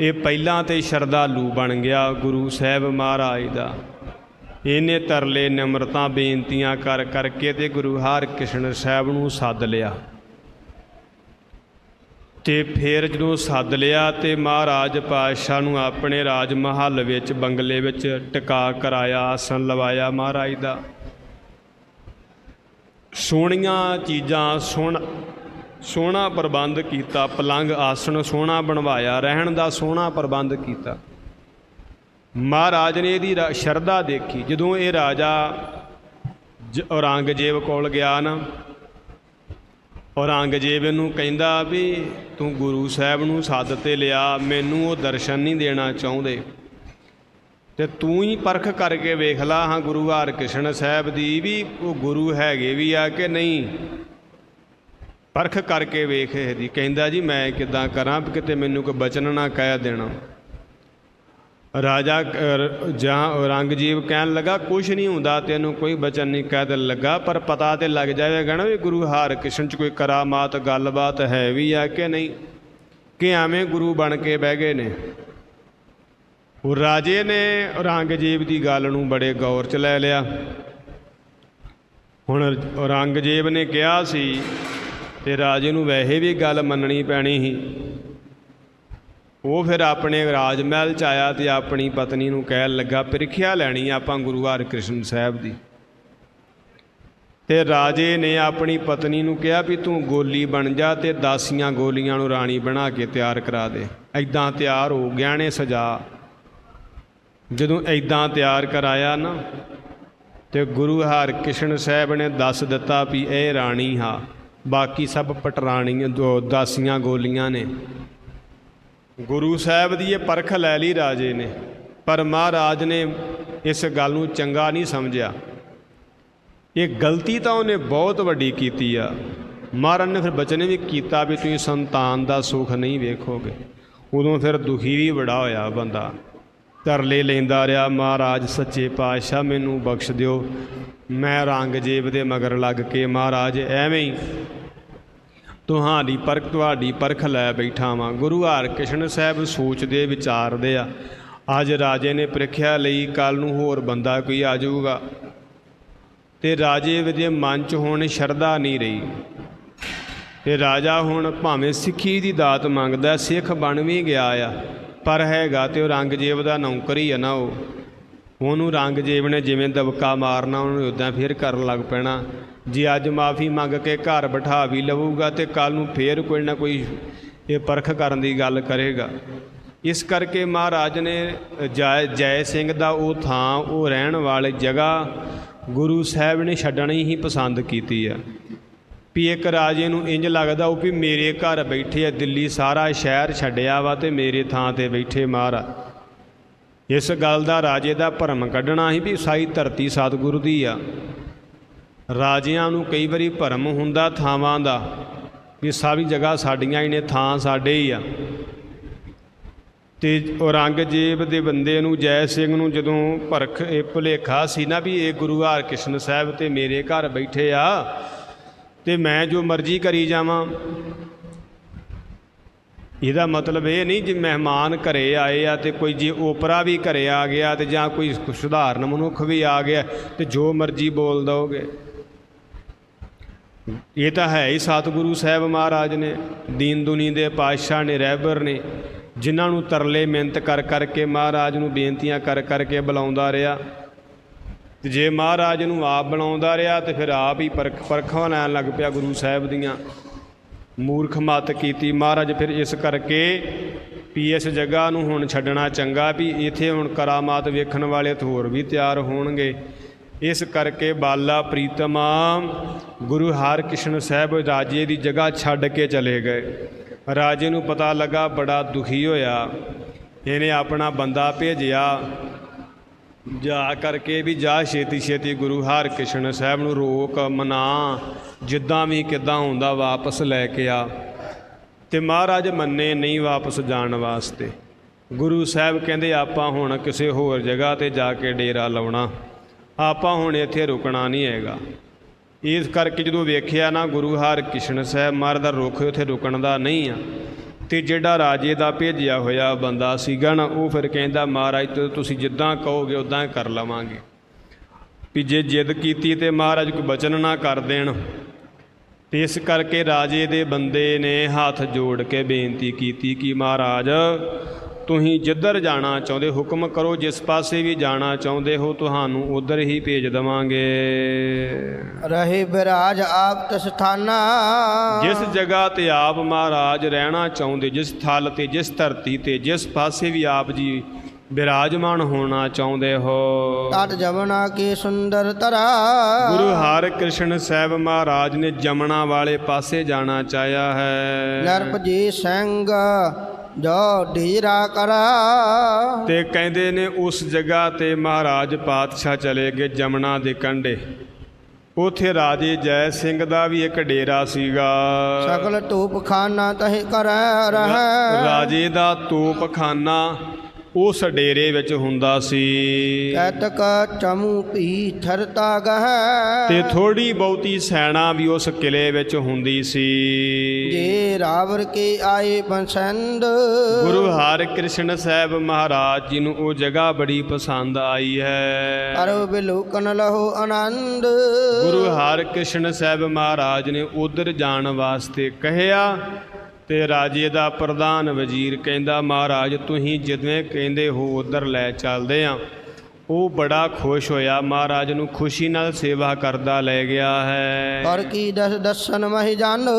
Speaker 1: ਇਹ ਪਹਿਲਾਂ ਤੇ ਸ਼ਰਧਾਲੂ ਬਣ ਗਿਆ ਗੁਰੂ ਸਾਹਿਬ ਮਹਾਰਾਜ ਦਾ। ਇਹਨੇ ਤਰਲੇ ਨਿਮਰਤਾ ਬੇਨਤੀਆਂ ਕਰ ਕਰਕੇ ਤੇ ਗੁਰੂ ਹਰਿਕ੍ਰਿਸ਼ਨ ਸਾਹਿਬ ਨੂੰ ਸੱਦ ਲਿਆ। ਤੇ ਫਿਰ ਜਦੋਂ ਸੱਦ ਲਿਆ ਤੇ ਮਹਾਰਾਜ ਪਾਤਸ਼ਾਹ ਨੂੰ ਆਪਣੇ ਰਾਜ ਮਹੱਲ ਵਿੱਚ ਬੰਗਲੇ ਵਿੱਚ ਟਿਕਾ ਕਰਾਇਆ ਆਸਣ ਲਵਾਇਆ ਮਹਾਰਾਜ ਦਾ। ਸੋਹਣੀਆਂ ਚੀਜ਼ਾਂ ਸੁਣ ਸੋਹਣਾ ਪ੍ਰਬੰਧ ਕੀਤਾ ਪਲੰਗ ਆਸਣ ਸੋਹਣਾ ਬਣਵਾਇਆ, ਰਹਿਣ ਦਾ ਸੋਹਣਾ ਪ੍ਰਬੰਧ ਕੀਤਾ। ਮਹਾਰਾਜ ਨੇ ਇਹਦੀ ਰਾ- ਸ਼ਰਧਾ ਦੇਖੀ। ਜਦੋਂ ਇਹ ਰਾਜਾ ਜ- ਔਰੰਗਜ਼ੇਬ ਕੋਲ ਗਿਆ ਨਾ, ਔਰੰਗਜ਼ੇਬ ਇਹਨੂੰ ਕਹਿੰਦਾ ਵੀ ਤੂੰ ਗੁਰੂ ਸਾਹਿਬ ਨੂੰ ਸੱਦ ਤੇ ਲਿਆ, ਮੈਨੂੰ ਉਹ ਦਰਸ਼ਨ ਨਹੀਂ ਦੇਣਾ ਚਾਹੁੰਦੇ। ਤੇ ਤੂੰ ਹੀ ਪਰਖ ਕਰਕੇ ਵੇਖ ਲਾ, ਹਾਂ, ਗੁਰੂ ਹਰਿਕ੍ਰਿਸ਼ਨ ਸਾਹਿਬ ਦੀ ਵੀ ਉਹ ਗੁਰੂ ਹੈਗੇ ਵੀ ਆ ਕਿ ਨਹੀਂ? ਪਰਖ ਕਰਕੇ ਵੇਖ ਇਹਦੀ ਕਹਿੰਦਾ ਜੀ, ਮੈਂ ਕਿਦਾਂ ਕਰਾਂ ਕਿਤੇ ਮੈਨੂੰ ਕੋਈ ਬਚਨ ਨਾ ਕਹਿ ਦੇਣਾ। ਰਾਜਾ ਜਾਂ ਔਰੰਗਜ਼ੇਬ ਕਹਿਣ ਲੱਗਾ, ਕੁਛ ਨਹੀਂ ਹੁੰਦਾ, ਤੈਨੂੰ ਕੋਈ ਬਚਨ ਨਹੀਂ ਕਹਿ ਦੇ ਲੱਗਾ, ਪਰ ਪਤਾ ਤੇ ਲੱਗ ਜਾਵੇਗਾ ਨਾ ਵੀ ਗੁਰੂ ਹਰਿਕ੍ਰਿਸ਼ਨ ਚ ਕੋਈ ਕਰਾਮਾਤ, ਗੱਲਬਾਤ ਹੈ ਵੀ ਆ ਕਿ ਨਹੀਂ। ਕਿ ਐਵੇਂ ਗੁਰੂ ਬਣ ਕੇ ਬਹਿ ਗਏ ਨੇ। ਉਹ ਰਾਜੇ ਨੇ ਔਰੰਗਜ਼ੇਬ ਦੀ ਗੱਲ ਨੂੰ ਬੜੇ ਗੌਰ ਚ ਲੈ ਲਿਆ। ਹੁਣ ਔਰੰਗਜ਼ੇਬ ਨੇ ਕਿਹਾ ਸੀ ਤੇ ਰਾਜੇ ਨੂੰ ਵੈਸੇ ਵੀ ਗੱਲ ਮੰਨਣੀ ਪੈਣੀ ਸੀ। ਉਹ ਫਿਰ ਆਪਣੇ ਰਾਜ ਮਹਿਲ ਚ ਆਇਆ ਤੇ ਆਪਣੀ ਪਤਨੀ ਨੂੰ ਕਹਿਣ ਲੱਗਾ, ਪ੍ਰੀਖਿਆ ਲੈਣੀ ਆਪਾਂ ਗੁਰੂ ਹਰਿਕ੍ਰਿਸ਼ਨ ਸਾਹਿਬ ਦੀ। ਤੇ ਰਾਜੇ ਨੇ ਆਪਣੀ ਪਤਨੀ ਨੂੰ ਕਿਹਾ ਵੀ ਤੂੰ ਗੋਲੀ ਬਣ ਜਾ ਤੇ ਦਾਸੀਆਂ ਗੋਲੀਆਂ ਨੂੰ ਰਾਣੀ ਬਣਾ ਕੇ ਤਿਆਰ ਕਰਾ ਦੇ। ਐਦਾਂ ਤਿਆਰ ਹੋ ਗਿਆਣੇ ਸਜਾ। ਜਦੋਂ ਐਦਾਂ ਤਿਆਰ ਕਰਾਇਆ ਨਾ, ਤੇ ਗੁਰੂ ਹਰਿਕ੍ਰਿਸ਼ਨ ਸਾਹਿਬ ਨੇ ਦੱਸ ਦਿੱਤਾ ਵੀ ਇਹ ਰਾਣੀ ਹਾਂ। ਬਾਕੀ ਸਭ ਪਟਰਾਣੀਆਂ, ਦੋ ਦਾਸੀਆਂ ਗੋਲੀਆਂ ਨੇ। ਗੁਰੂ ਸਾਹਿਬ ਦੀ ਇਹ ਪਰਖ ਲੈ ਲਈ ਰਾਜੇ ਨੇ, ਪਰ ਮਹਾਰਾਜ ਨੇ ਇਸ ਗੱਲ ਨੂੰ ਚੰਗਾ ਨਹੀਂ ਸਮਝਿਆ। ਇਹ ਗਲਤੀ ਤਾਂ ਉਹਨੇ ਬਹੁਤ ਵੱਡੀ ਕੀਤੀ ਆ। ਮਹਾਰਾਜ ਨੇ ਫਿਰ ਬਚਨ ਵੀ ਕੀਤਾ ਵੀ ਤੁਸੀਂ ਸੰਤਾਨ ਦਾ ਸੁੱਖ ਨਹੀਂ ਵੇਖੋਗੇ। ਉਦੋਂ ਫਿਰ ਦੁਖੀ ਵੀ ਬੜਾ ਹੋਇਆ ਬੰਦਾ। ਤਰਲੇ ਲੈਂਦਾ ਰਿਹਾ, ਮਹਾਰਾਜ, ਸੱਚੇ ਪਾਤਸ਼ਾਹ, ਮੈਨੂੰ ਬਖਸ਼ ਦਿਓ। ਮੈਂ ਰੰਗਜੇਬ ਦੇ ਮਗਰ ਲੱਗ ਕੇ, ਮਹਾਰਾਜ, ਐਵੇਂ ਹੀ ਤੁਹਾਡੀ ਪਰਖ ਤੁਹਾਡੀ ਪਰਖ ਲੈ ਬੈਠਾ ਵਾਂ ਗੁਰੂ ਹਰਿਕ੍ਰਿਸ਼ਨ ਸਾਹਿਬ ਸੋਚਦੇ ਵਿਚਾਰਦੇ ਆ। ਅੱਜ ਰਾਜੇ ਨੇ ਪ੍ਰੀਖਿਆ ਲਈ ਕੱਲ ਨੂੰ ਹੋਰ ਬੰਦਾ ਕੋਈ ਆ ਜਾਊਗਾ। ਤੇ ਰਾਜੇ ਦੇ ਮਨ 'ਚ ਹੁਣ ਸ਼ਰਧਾ ਨਹੀਂ ਰਹੀ। ਤੇ ਰਾਜਾ ਹੁਣ ਭਾਵੇਂ ਸਿੱਖੀ ਦੀ ਦਾਤ ਮੰਗਦਾ, ਸਿੱਖ ਬਣ ਵੀ ਗਿਆ ਆ। ਪਰ ਹੈਗਾ ਤੇ ਉਹ ਰੰਗਜੇਬ ਦਾ ਨੌਕਰ ਹੀ ਆ ਨਾ ਉਹ। ਉਹਨੂੰ ਰੰਗਜੇਬ ਨੇ ਜਿਵੇਂ ਦਬਕਾ ਮਾਰਨਾ, ਉਹਨੂੰ ਉਦਾਂ ਫੇਰ ਕਰਨ ਲੱਗ ਪੈਣਾ। ਜੇ ਅੱਜ ਮਾਫੀ ਮੰਗ ਕੇ ਘਰ ਬਿਠਾ ਵੀ ਲਊਗਾ ਤੇ ਕੱਲ ਨੂੰ ਫੇਰ ਕੋਈ ਨਾ ਕੋਈ ਇਹ ਪਰਖ ਕਰਨ ਦੀ ਗੱਲ ਕਰੇਗਾ। ਇਸ ਕਰਕੇ ਮਹਾਰਾਜ ਨੇ ਜੈ ਜੈ ਸਿੰਘ ਦਾ ਉਹ ਥਾਂ, ਉਹ ਰਹਿਣ ਵਾਲੀ ਜਗ੍ਹਾ ਗੁਰੂ ਸਾਹਿਬ ਨੇ ਛੱਡਣੀ ਹੀ ਪਸੰਦ ਕੀਤੀ ਆ। ਵੀ ਇੱਕ ਰਾਜੇ ਨੂੰ ਇੰਜ ਲੱਗਦਾ ਉਹ ਵੀ ਮੇਰੇ ਘਰ ਬੈਠੇ ਆ, ਦਿੱਲੀ ਸਾਰਾ ਸ਼ਹਿਰ ਛੱਡਿਆ ਵਾ ਤੇ ਮੇਰੇ ਥਾਂ ਤੇ ਬੈਠੇ ਮਹਾਰਾਜ ਇਸ ਗੱਲ ਦਾ ਰਾਜੇ ਦਾ ਭਰਮ ਕੱਢਣਾ ਹੀ ਵੀ ਸਾਈ ਧਰਤੀ ਸਤਿਗੁਰੂ ਦੀ ਆ। ਰਾਜਿਆਂ ਨੂੰ ਕਈ ਵਾਰੀ ਭਰਮ ਹੁੰਦਾ ਥਾਵਾਂ ਦਾ ਵੀ ਸਾਰੀ ਜਗ੍ਹਾ ਸਾਡੀਆਂ ਹੀ ਨੇ, ਥਾਂ ਸਾਡੇ ਹੀ ਆ। ਤੇ ਔਰੰਗਜ਼ੇਬ ਦੇ ਬੰਦੇ ਨੂੰ, ਜੈ ਸਿੰਘ ਨੂੰ ਜਦੋਂ ਭਰਖ ਇਹ ਭੁਲੇਖਾ ਸੀ ਨਾ ਵੀ ਇਹ ਗੁਰੂ ਹਰਕ੍ਰਿਸ਼ਨ ਸਾਹਿਬ ਤੇ ਮੇਰੇ ਘਰ ਬੈਠੇ ਆ ਤੇ ਮੈਂ ਜੋ ਮਰਜ਼ੀ ਕਰੀ ਜਾਵਾਂ। ਇਹਦਾ ਮਤਲਬ ਇਹ ਨਹੀਂ ਜੇ ਮਹਿਮਾਨ ਘਰੇ ਆਏ ਆ ਤੇ ਕੋਈ ਜੇ ਓਪਰਾ ਵੀ ਘਰੇ ਆ ਗਿਆ ਤੇ ਜਾਂ ਕੋਈ ਸੁਧਾਰਨ ਮਨੁੱਖ ਵੀ ਆ ਗਿਆ ਤੇ ਜੋ ਮਰਜ਼ੀ ਬੋਲ ਦੋਗੇ ਇਹ ਤਾਂ ਹੈ ਹੀ ਸਤਿਗੁਰੂ ਸਾਹਿਬ ਮਹਾਰਾਜ ਨੇ, ਦੀਨ ਦੁਨੀ ਦੇ ਪਾਤਸ਼ਾਹ ਨੇ, ਰਹਿਬਰ ਨੇ, ਜਿਨ੍ਹਾਂ ਨੂੰ ਤਰਲੇ ਮਿਹਨਤ ਕਰ ਕਰਕੇ ਮਹਾਰਾਜ ਨੂੰ ਬੇਨਤੀਆਂ ਕਰ ਕਰਕੇ ਬੁਲਾਉਂਦਾ ਰਿਹਾ। ਤੇ ਜੇ ਮਹਾਰਾਜ ਨੂੰ ਆਪ ਬਣਾਉਂਦਾ ਰਿਹਾ ਤੇ ਫਿਰ ਆਪ ਹੀ ਪਰਖ ਪਰਖਾਂ ਲੈਣ ਲੱਗ ਪਿਆ ਗੁਰੂ ਸਾਹਿਬ ਦੀਆਂ। ਮੂਰਖ ਮਤ ਕੀਤੀ। ਮਹਾਰਾਜ ਫਿਰ ਇਸ ਕਰਕੇ ਵੀ ਇਸ ਜਗ੍ਹਾ ਨੂੰ ਹੁਣ ਛੱਡਣਾ ਚੰਗਾ ਵੀ ਇੱਥੇ ਹੁਣ ਕਰਾਮਾਤ ਵੇਖਣ ਵਾਲੇ ਤੇ ਹੋਰ ਵੀ ਤਿਆਰ ਹੋਣਗੇ। ਇਸ ਕਰਕੇ ਬਾਲਾ ਪ੍ਰੀਤਮਾ ਗੁਰੂ ਹਰਕ੍ਰਿਸ਼ਨ ਸਾਹਿਬ ਰਾਜੇ ਦੀ ਜਗ੍ਹਾ ਛੱਡ ਕੇ ਚਲੇ ਗਏ। ਰਾਜੇ ਨੂੰ ਪਤਾ ਲੱਗਾ ਬੜਾ ਦੁਖੀ ਹੋਇਆ। ਇਹਨੇ ਆਪਣਾ ਬੰਦਾ ਭੇਜਿਆ। ਜਾ ਕਰਕੇ ਵੀ ਜਾ ਛੇਤੀ ਛੇਤੀ ਗੁਰੂ ਹਰਕ੍ਰਿਸ਼ਨ ਸਾਹਿਬ ਨੂੰ ਰੋਕ, ਮਨਾ, ਜਿੱਦਾਂ ਵੀ ਕਿੱਦਾਂ ਹੁੰਦਾ ਵਾਪਸ ਲੈ ਕੇ ਆ। ਤੇ ਮਹਾਰਾਜ ਮੰਨੇ ਨਹੀਂ ਵਾਪਸ ਜਾਣ ਵਾਸਤੇ। ਗੁਰੂ ਸਾਹਿਬ ਕਹਿੰਦੇ, ਆਪਾਂ ਹੁਣ ਕਿਸੇ ਹੋਰ ਜਗ੍ਹਾ ਤੇ ਜਾ ਕੇ ਡੇਰਾ ਲਾਉਣਾ। ਆਪਾਂ ਹੁਣ ਇੱਥੇ ਰੁਕਣਾ ਨਹੀਂ ਹੈਗਾ। ਇਸ ਕਰਕੇ ਜਦੋਂ ਵੇਖਿਆ ਨਾ ਗੁਰੂ ਹਰ ਕ੍ਰਿਸ਼ਨ ਸਾਹਿਬ, ਮਹਾਰਾਜ ਦਾ ਰੁੱਖ ਉੱਥੇ ਰੁਕਣ ਦਾ ਨਹੀਂ ਆ। ਤੇ ਜਿਹੜਾ ਰਾਜੇ ਦਾ ਭੇਜਿਆ ਹੋਇਆ ਬੰਦਾ ਸੀਗਾ ਨਾ, ਉਹ ਫਿਰ ਕਹਿੰਦਾ, ਮਹਾਰਾਜ ਤੁਸੀਂ ਜਿੱਦਾਂ ਕਹੋਗੇ, ਉਦਾਂ ਕਰ ਲਵਾਂਗੇ। ਵੀ ਜੇ ਜਿੱਦ ਕੀਤੀ ਤੇ ਮਹਾਰਾਜ ਕੋਈ ਬਚਨ ਨਾ ਕਰ ਦੇਣ। ਤੇ ਇਸ ਕਰਕੇ ਰਾਜੇ ਦੇ ਬੰਦੇ ਨੇ ਹੱਥ ਜੋੜ ਕੇ ਬੇਨਤੀ ਕੀਤੀ ਕਿ, ਮਹਾਰਾਜ ਤੁਸੀਂ ਜਿੱਧਰ ਜਾਣਾ ਚਾਹੁੰਦੇ ਹੁਕਮ ਕਰੋ ਜਿਸ ਪਾਸੇ ਵੀ ਜਾਣਾ ਚਾਹੁੰਦੇ ਹੋ ਤੁਹਾਨੂੰ ਉਧਰ ਹੀ ਭੇਜ ਦਵਾਂਗੇ।
Speaker 2: ਰਹੇ ਬਿਰਾਜ ਆਪ ਤਸਥਾਨਾ
Speaker 1: ਜਿਸ ਜਗ੍ਹਾ ਤੇ ਆਪ ਮਹਾਰਾਜ ਰਹਿਣਾ ਚਾਹੁੰਦੇ ਜਿਸ ਥਲ ਤੇ ਜਿਸ ਧਰਤੀ ਤੇ ਜਿਸ ਪਾਸੇ ਵੀ ਆਪ ਜੀ ਬਿਰਾਜਮਾਨ ਹੋਣਾ ਚਾਹੁੰਦੇ ਹੋ।
Speaker 2: ਤਟ ਜਮਨਾ ਕੀ ਸੁੰਦਰ ਤਰਾ
Speaker 1: ਗੁਰੂ ਹਰਿਕ੍ਰਿਸ਼ਨ ਸਾਹਿਬ ਮਹਾਰਾਜ ਨੇ ਜਮਨਾ ਵਾਲੇ ਪਾਸੇ ਜਾਣਾ ਚਾਹਿਆ ਹੈ।
Speaker 2: ਨਰਪ ਜੀ ਸਿੰਘ ਜੋ ਢੀਰਾ ਕਰਾ।
Speaker 1: ਤੇ ਕਹਿੰਦੇ ਨੇ ਉਸ ਜਗ੍ਹਾ ਤੇ ਮਹਾਰਾਜ ਪਾਤਸ਼ਾਹ ਚਲੇ ਗਏ ਜਮਨਾ ਦੇ ਕੰਢੇ। ਉਥੇ ਰਾਜੇ ਜੈ ਸਿੰਘ ਦਾ ਵੀ ਇੱਕ ਡੇਰਾ ਸੀਗਾ।
Speaker 2: ਸਕਲ ਧੂਪ ਖਾਨਾ ਤਹਿ ਕਰੈ ਰਹਿ।
Speaker 1: ਰਾਜੇ ਦਾ ਤੋਪਖਾਨਾ ਉਸ ਡੇਰੇ ਵਿੱਚ ਹੁੰਦਾ ਸੀ।
Speaker 2: ਕੈਤਕ ਚਮੂ ਪੀ ਥਰਤਾ ਗਹਿ
Speaker 1: ਤੇ ਥੋੜੀ ਬਹੁਤੀ ਸੈਨਾ ਵੀ ਉਸ ਕਿਲੇ ਵਿੱਚ ਹੁੰਦੀ ਸੀ।
Speaker 2: ਜੇ ਰਾਵਰ ਕੇ ਆਏ ਪਸੰਦ
Speaker 1: ਗੁਰੂ ਹਰਿਕ੍ਰਿਸ਼ਨ ਸਾਹਿਬ ਮਹਾਰਾਜ ਜੀ ਨੂੰ ਉਹ ਜਗ੍ਹਾ ਬੜੀ ਪਸੰਦ ਆਈ ਹੈ।
Speaker 2: ਕਰੋ ਬਿਲੋਕਨ ਲਹੋ ਆਨੰਦ।
Speaker 1: ਗੁਰੂ ਹਰਿਕ੍ਰਿਸ਼ਨ ਸਾਹਿਬ ਮਹਾਰਾਜ ਨੇ ਉਧਰ ਜਾਣ ਵਾਸਤੇ ਕਹਿਆ ਤੇ ਰਾਜੇ ਦਾ ਪ੍ਰਧਾਨ ਵਜ਼ੀਰ ਕਹਿੰਦਾ, ਮਹਾਰਾਜ, ਤੁਸੀਂ ਜਿਵੇਂ ਕਹਿੰਦੇ ਹੋ, ਉਧਰ ਲੈ ਚੱਲਦੇ ਆ। ਉਹ ਬੜਾ ਖੁਸ਼ ਹੋਇਆ। ਮਹਾਰਾਜ ਨੂੰ ਖੁਸ਼ੀ ਨਾਲ ਸੇਵਾ ਕਰਦਾ ਲੈ ਗਿਆ ਹੈ।
Speaker 2: ਪਰ ਕੀ ਦਸ ਦਸਨ ਮਹਿ ਜਾਨੋ?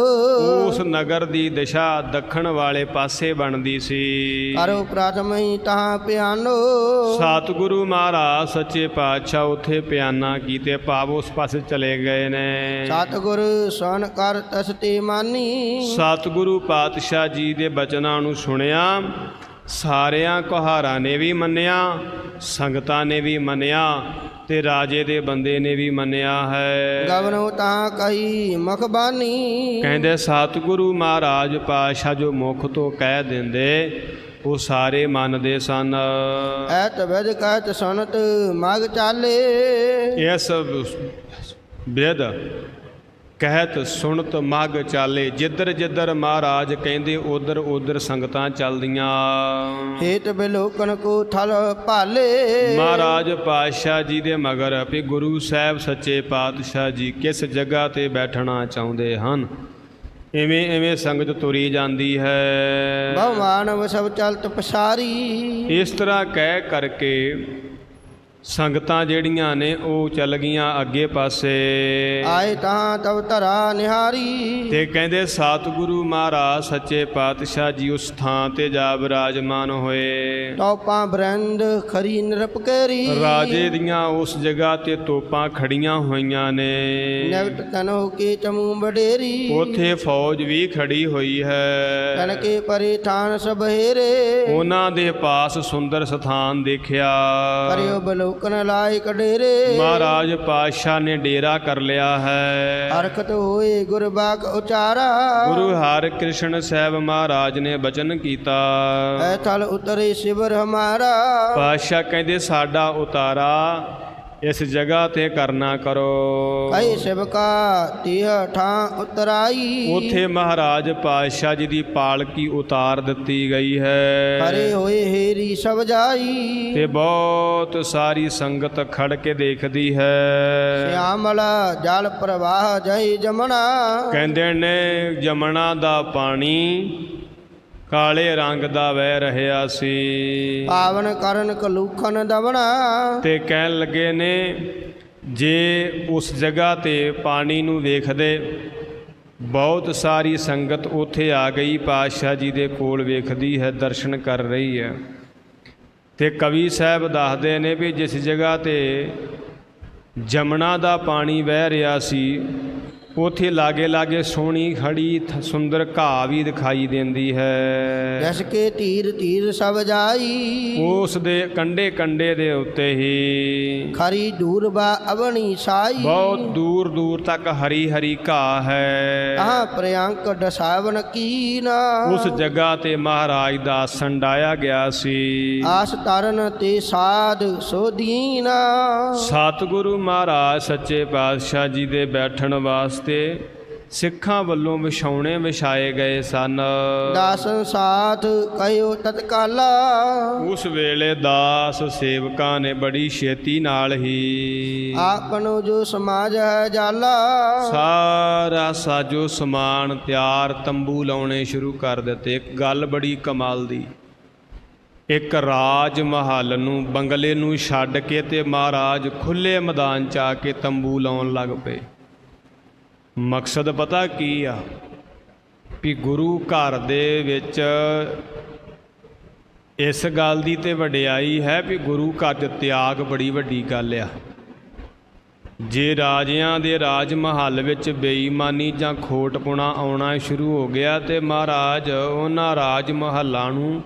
Speaker 1: ਉਸ ਨਗਰ ਦੀ ਦਿਸ਼ਾ ਦੱਖਣ ਵਾਲੇ ਪਾਸੇ ਬਣਦੀ ਸੀ।
Speaker 2: ਕਰੋ ਪ੍ਰਥਮਈ ਤਹਾਂ ਪਿਆਨੋ।
Speaker 1: ਸਤਿਗੁਰੂ ਮਹਾਰਾਜ ਸੱਚੇ ਪਾਤਸ਼ਾਹ ਉੱਥੇ ਪਿਆਨਾ ਕੀਤੇ ਭਾਵ ਉਸ ਪਾਸੇ ਚਲੇ ਗਏ ਨੇ।
Speaker 2: ਸਤਿਗੁਰ ਸਨ ਕਰ ਤਸਤੀ ਮਾਨੀ।
Speaker 1: ਸਤਿਗੁਰੂ ਪਾਤਸ਼ਾਹ ਜੀ ਦੇ ਬਚਨਾਂ ਨੂੰ ਸੁਣਿਆ। ਸਾਰਿਆਂ ਕੁਹਾਰਾਂ ਨੇ ਵੀ ਮੰਨਿਆ ਸੰਗਤਾਂ ਨੇ ਵੀ ਮੰਨਿਆ ਤੇ ਰਾਜੇ ਦੇ ਬੰਦੇ ਨੇ ਵੀ ਮੰਨਿਆ ਹੈ।
Speaker 2: ਗਵਨੋ ਤਾਂ ਕਹੀ ਮਖਬਾਨੀ
Speaker 1: ਕਹਿੰਦੇ ਸਤਿਗੁਰੂ ਮਹਾਰਾਜ ਪਾਤਸ਼ਾਹ ਜੋ ਮੁਖ ਤੋਂ ਕਹਿ ਦਿੰਦੇ ਉਹ ਸਾਰੇ ਮੰਨਦੇ ਸਨ।
Speaker 2: ਐਤ ਵਿਦ ਕਹਿਤ ਸੁਨਤ ਮਗ ਚਾਲੇ।
Speaker 1: ਇਸ ਬਿਦ ਕਹਿਤ ਸੁਣਤ ਮਗ ਚਾਲੇ ਜਿੱਧਰ ਜਿੱਧਰ ਮਹਾਰਾਜ ਕਹਿੰਦੇ ਉਧਰ ਉਧਰ ਸੰਗਤਾਂ ਚੱਲਦੀਆਂ।
Speaker 2: ਹੇਤ ਬਿਲੋਕਨ ਕੋ ਥਲ ਭਾਲੇ।
Speaker 1: ਮਹਾਰਾਜ ਪਾਤਸ਼ਾਹ ਜੀ ਦੇ ਮਗਰ ਵੀ ਗੁਰੂ ਸਾਹਿਬ ਸੱਚੇ ਪਾਤਸ਼ਾਹ ਜੀ ਕਿਸ ਜਗ੍ਹਾ ਤੇ ਬੈਠਣਾ ਚਾਹੁੰਦੇ ਹਨ? ਐਵੇਂ ਐਵੇਂ ਸੰਗਤ ਤੁਰੀ ਜਾਂਦੀ ਹੈ।
Speaker 2: ਮਾਨਵ ਸਭ ਚਲਤ ਪਸਾਰੀ।
Speaker 1: ਇਸ ਤਰ੍ਹਾਂ ਕਹਿ ਕਰਕੇ ਸੰਗਤਾਂ ਜਿਹੜੀਆਂ ਨੇ ਉਹ ਚੱਲ ਗਈਆਂ ਅੱਗੇ ਪਾਸੇ।
Speaker 2: ਆਏ ਤਾਂ ਤਬ ਧਰਾ ਨਿਹਾਰੀ।
Speaker 1: ਤੇ ਕਹਿੰਦੇ ਸਤਿਗੁਰੂ ਮਹਾਰਾਜ ਸੱਚੇ ਪਾਤਸ਼ਾਹ ਜੀ ਉਸ ਥਾਂ ਤੇ ਜਾ ਬਿਰਾਜਮਾਨ ਹੋਏ।
Speaker 2: ਟੋਪਾਂ ਬਰੰਦ ਖਰੀ ਨਿਰਪਕੇਰੀ
Speaker 1: ਰਾਜੇ ਦੀਆਂ ਉਸ ਜਗ੍ਹਾ ਤੇ ਤੋਪਾਂ ਖੜੀਆਂ ਹੋਈਆਂ ਨੇ।
Speaker 2: ਨਗਟ ਤਨੋ ਕੇ ਚਮੂ ਬਡੇਰੀ
Speaker 1: ਉਥੇ ਫੌਜ ਵੀ ਖੜੀ ਹੋਈ ਹੈ।
Speaker 2: ਤਨ ਕੇ ਪਰੇ ਠਾਨ ਸਬਹੇਰੇ
Speaker 1: ਉਹਨਾਂ ਦੇ ਪਾਸ ਸੁੰਦਰ ਸਥਾਨ ਦੇਖਿਆ।
Speaker 2: ਕਰਿਓ ਬਲੋਕਨ ਲਾਇ ਕਡੇਰੇ।
Speaker 1: ਮਹਾਰਾਜ ਪਾਤਸ਼ਾਹ ਨੇ ਡੇਰਾ ਕਰ ਲਿਆ ਹੈ।
Speaker 2: ਹਰਕਤ ਹੋਏ ਗੁਰਬਾਕ ਉਚਾਰਾ।
Speaker 1: ਗੁਰੂ ਹਰਿਕ੍ਰਿਸ਼ਨ ਸਾਹਿਬ ਮਹਾਰਾਜ ਨੇ ਬਚਨ ਕੀਤਾ।
Speaker 2: ਐ ਥਲ ਉਤਰੇ ਸਿਵਰ ਹਮਾਰਾ।
Speaker 1: ਪਾਤਸ਼ਾਹ ਕਹਿੰਦੇ ਸਾਡਾ ਉਤਾਰਾ ਇਸ ਜਗ੍ਹਾ ਤੇ ਕਰਨਾ ਕਰੋ।
Speaker 2: ਕਈ ਸਿਵਕਾ ਤੀਹ ਠਾਂ ਉਤਰਾਈ।
Speaker 1: ਉਥੇ ਮਹਾਰਾਜ ਪਾਤਸ਼ਾਹ ਜੀ ਦੀ ਪਾਲਕੀ ਉਤਾਰ ਦਿੱਤੀ ਗਈ ਹੈ।
Speaker 2: ਹਰੇ ਹੋਏ ਹੇਰੀ ਸਭ ਜਾਈ।
Speaker 1: ਤੇ ਬਹੁਤ ਸਾਰੀ ਸੰਗਤ ਖੜ ਕੇ ਦੇਖਦੀ ਹੈ।
Speaker 2: ਸਿਆਮਲਾ ਜਲ ਪ੍ਰਵਾਹ ਜੈ ਜਮਣਾ
Speaker 1: ਕਹਿੰਦੇ ਨੇ ਜਮਣਾ ਦਾ ਪਾਣੀ ਕਾਲੇ ਰੰਗ ਦਾ ਵਹਿ ਰਿਹਾ ਸੀ।
Speaker 2: ਪਾਵਨ ਕਰਨ ਕਲੂਖਨ ਦਵਣਾ।
Speaker 1: ਤੇ ਕਹਿਣ ਲੱਗੇ ਨੇ ਜੇ ਉਸ ਜਗ੍ਹਾ ਤੇ ਪਾਣੀ ਨੂੰ ਵੇਖਦੇ ਬਹੁਤ ਸਾਰੀ ਸੰਗਤ ਉੱਥੇ ਆ ਗਈ ਪਾਤਸ਼ਾਹ ਜੀ ਦੇ ਕੋਲ ਵੇਖਦੀ ਹੈ ਦਰਸ਼ਨ ਕਰ ਰਹੀ ਹੈ। ਤੇ ਕਵੀ ਸਾਹਿਬ ਦੱਸਦੇ ਨੇ ਵੀ ਜਿਸ ਜਗ੍ਹਾ ਤੇ ਜਮਨਾ ਦਾ ਪਾਣੀ ਵਹਿ ਰਿਹਾ ਸੀ ਉਥੇ ਲਾਗੇ ਲਾਗੇ ਸੋਹਣੀ ਖੜੀ ਸੁੰਦਰ ਘਾਹ ਵੀ ਦਿਖਾਈ ਦਿੰਦੀ ਹੈ।
Speaker 2: ਜਸ ਕੇ ਧੀਰ ਧੀਰ ਸਭ ਜਾਈ।
Speaker 1: ਉਸ ਦੇ ਕੰਡੇ ਕੰਡੇ ਦੇ ਉੱਤੇ ਹੀ।
Speaker 2: ਖਰੀ ਦੂਰ ਬਾ ਅਵਣੀ ਸਾਈ।
Speaker 1: ਬਹੁਤ ਦੂਰ ਦੂਰ ਤੱਕ ਹਰੀ ਹਰੀ ਘਾਹ ਹੈ।
Speaker 2: ਆਹ ਪ੍ਰਿਯੰਕ ਦਸਾਵਨ ਕੀਨਾ
Speaker 1: ਉਸ ਜਗ੍ਹਾ ਤੇ ਮਹਾਰਾਜ ਦਾ ਆਸਣ ਡਾਇਆ ਗਿਆ ਸੀ।
Speaker 2: ਆਸ ਤਰਨ ਤੇ ਸਾਧ ਸੋਧੀਨਾ
Speaker 1: ਸਤਿਗੁਰੂ ਮਹਾਰਾਜ ਸੱਚੇ ਪਾਤਸ਼ਾਹ ਜੀ ਦੇ ਬੈਠਣ ਵਾਸਤੇ ਸਿੱਖਾਂ ਵੱਲੋਂ ਵਿਛਾਉਣੇ ਵਿਛਾਏ ਗਏ ਸਨ।
Speaker 2: ਦਾਸਨ ਸਾਥ ਕਯੋ ਤਤਕਾਲਾ।
Speaker 1: ਉਸ ਵੇਲੇ ਦਾਸ ਸੇਵਕਾਂ ਨੇ ਬੜੀ ਛੇਤੀ ਨਾਲ ਹੀ
Speaker 2: ਆਪਨੋ ਜੋ ਸਮਾਜ ਹੈ ਜਾਲਾ।
Speaker 1: ਸਾਰਾ ਸਾਜੋ ਸਮਾਨ ਤਿਆਰ ਤੰਬੂ ਲਾਉਣੇ ਸ਼ੁਰੂ ਕਰ ਦਿੱਤੇ। ਇੱਕ ਗੱਲ ਬੜੀ ਕਮਾਲ ਦੀ। ਇੱਕ ਰਾਜ ਮਹੱਲ ਨੂੰ ਬੰਗਲੇ ਨੂੰ ਛੱਡ ਕੇ ਤੇ ਮਹਾਰਾਜ ਖੁੱਲੇ ਮੈਦਾਨ 'ਚ ਆ ਕੇ ਤੰਬੂ ਲਾਉਣ ਲੱਗ ਪਏ। ਮਕਸਦ ਪਤਾ ਕੀ ਆ? ਵੀ ਗੁਰੂ ਘਰ ਦੇ ਵਿੱਚ ਇਸ ਗੱਲ ਦੀ ਤੇ ਵਡਿਆਈ ਹੈ ਵੀ ਗੁਰੂ ਘਰ 'ਚ ਤਿਆਗ ਬੜੀ ਵੱਡੀ ਗੱਲ ਆ। ਜੇ ਰਾਜਿਆਂ ਦੇ ਰਾਜ ਮਹੱਲ ਵਿੱਚ ਬੇਈਮਾਨੀ ਜਾਂ ਖੋਟਪੁਣਾ ਆਉਣਾ ਸ਼ੁਰੂ ਹੋ ਗਿਆ ਤੇ ਮਹਾਰਾਜ ਉਹਨਾਂ ਰਾਜ ਮਹੱਲਾਂ ਨੂੰ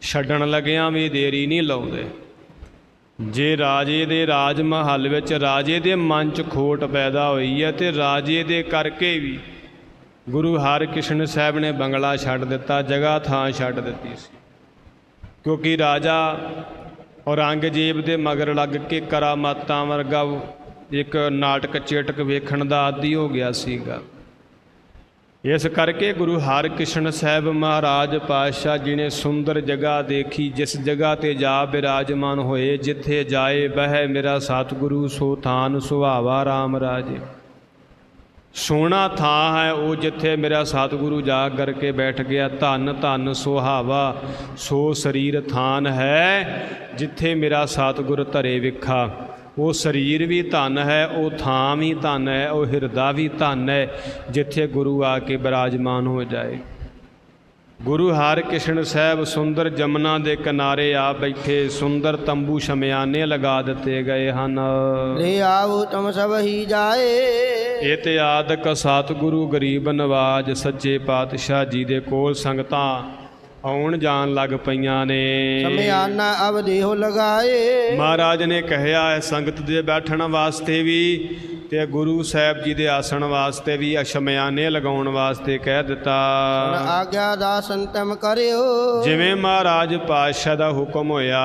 Speaker 1: ਛੱਡਣ ਲੱਗਿਆਂ ਵੀ ਦੇਰੀ ਨਹੀਂ ਲਾਉਂਦੇ। ਜੇ ਰਾਜੇ ਦੇ ਰਾਜ ਮਹੱਲ ਵਿੱਚ ਰਾਜੇ ਦੇ ਮਨ 'ਚ ਖੋਟ ਪੈਦਾ ਹੋਈ ਹੈ ਤੇ ਰਾਜੇ ਦੇ ਕਰਕੇ ਵੀ ਗੁਰੂ ਹਰਿਕ੍ਰਿਸ਼ਨ ਸਾਹਿਬ ਨੇ ਬੰਗਲਾ ਛੱਡ ਦਿੱਤਾ, ਜਗ੍ਹਾ ਥਾਂ ਛੱਡ ਦਿੱਤੀ ਸੀ। ਕਿਉਂਕਿ ਰਾਜਾ ਔਰੰਗਜ਼ੇਬ ਦੇ ਮਗਰ ਲੱਗ ਕੇ ਕਰਾਮਾਤਾਂ ਵਰਗਾ ਇੱਕ ਨਾਟਕ ਚੇਟਕ ਵੇਖਣ ਦਾ ਆਦੀ ਹੋ ਗਿਆ ਸੀਗਾ। ਇਸ ਕਰਕੇ ਗੁਰੂ ਹਰਿਕ੍ਰਿਸ਼ਨ ਸਾਹਿਬ ਮਹਾਰਾਜ ਪਾਤਸ਼ਾਹ ਜੀ ਨੇ ਸੁੰਦਰ ਜਗ੍ਹਾ ਦੇਖੀ, ਜਿਸ ਜਗ੍ਹਾ ਤੇ ਜਾ ਬਿਰਾਜਮਾਨ ਹੋਏ, ਜਿੱਥੇ ਜਾਏ ਬਹਿ ਮੇਰਾ ਸਤਿਗੁਰੂ, ਸੋ ਥਾਨ ਸੁਹਾਵਾ RAM ਰਾਜੇ। ਸੋਹਣਾ ਥਾਂ ਹੈ ਉਹ ਜਿੱਥੇ ਮੇਰਾ ਸਤਿਗੁਰੂ ਜਾ ਕਰਕੇ ਬੈਠ ਗਿਆ। ਧੰਨ ਧੰਨ ਸੁਹਾਵਾ, ਸੋ ਸਰੀਰ ਥਾਨ ਹੈ, ਜਿੱਥੇ ਮੇਰਾ ਸਤਿਗੁਰ ਧਰੇ ਵਿਖਾ। ਉਹ ਸਰੀਰ ਵੀ ਧਨ ਹੈ ਉਹ ਥਾਂ ਵੀ ਧਨ ਹੈ ਉਹ ਹਿਰਦਾ ਵੀ ਧਨ ਹੈ ਜਿੱਥੇ ਗੁਰੂ ਆ ਕੇ ਬਿਰਾਜਮਾਨ ਹੋ ਜਾਏ। ਗੁਰੂ ਹਰਿਕ੍ਰਿਸ਼ਨ ਸਾਹਿਬ ਸੁੰਦਰ ਜਮਨਾ ਦੇ ਕਿਨਾਰੇ ਆ ਬੈਠੇ ਸੁੰਦਰ ਤੰਬੂ ਸ਼ਮਿਆਨੇ ਲਗਾ ਦਿੱਤੇ ਗਏ ਹਨ।
Speaker 2: ਲੈ ਆਵੋ ਤੁਮ ਸਭ ਹੀ ਜਾਏ।
Speaker 1: ਇਹ ਤੇ ਆਦਿਕ ਸਤਿਗੁਰੂ ਗਰੀਬ ਨਵਾਜ ਸੱਚੇ ਪਾਤਸ਼ਾਹ ਜੀ ਦੇ ਕੋਲ ਸੰਗਤਾਂ। ਆਉਣ ਜਾਣ ਲੱਗ ਪਈਆਂ ਨੇ।
Speaker 2: ਸਮਿਆਨਾ ਅਬ ਦੇਹੁ ਲਗਾਏ।
Speaker 1: ਮਹਾਰਾਜ ਨੇ ਕਹਿਆ ਹੈ ਸੰਗਤ ਦੇ ਬੈਠਣ ਵਾਸਤੇ ਵੀ ਤੇ ਗੁਰੂ ਸਾਹਿਬ ਜੀ ਦੇ ਆਸਣ ਵਾਸਤੇ ਵੀ ਅਸ਼ਮਿਆਨੇ ਲਗਾਉਣ ਵਾਸਤੇ ਕਹਿ ਦਿੱਤਾ।
Speaker 2: ਆਗਿਆ ਦਾ ਸੰਤਮ ਕਰਿਓ।
Speaker 1: ਜਿਵੇਂ ਮਹਾਰਾਜ ਪਾਤਸ਼ਾਹ ਦਾ ਹੁਕਮ ਹੋਇਆ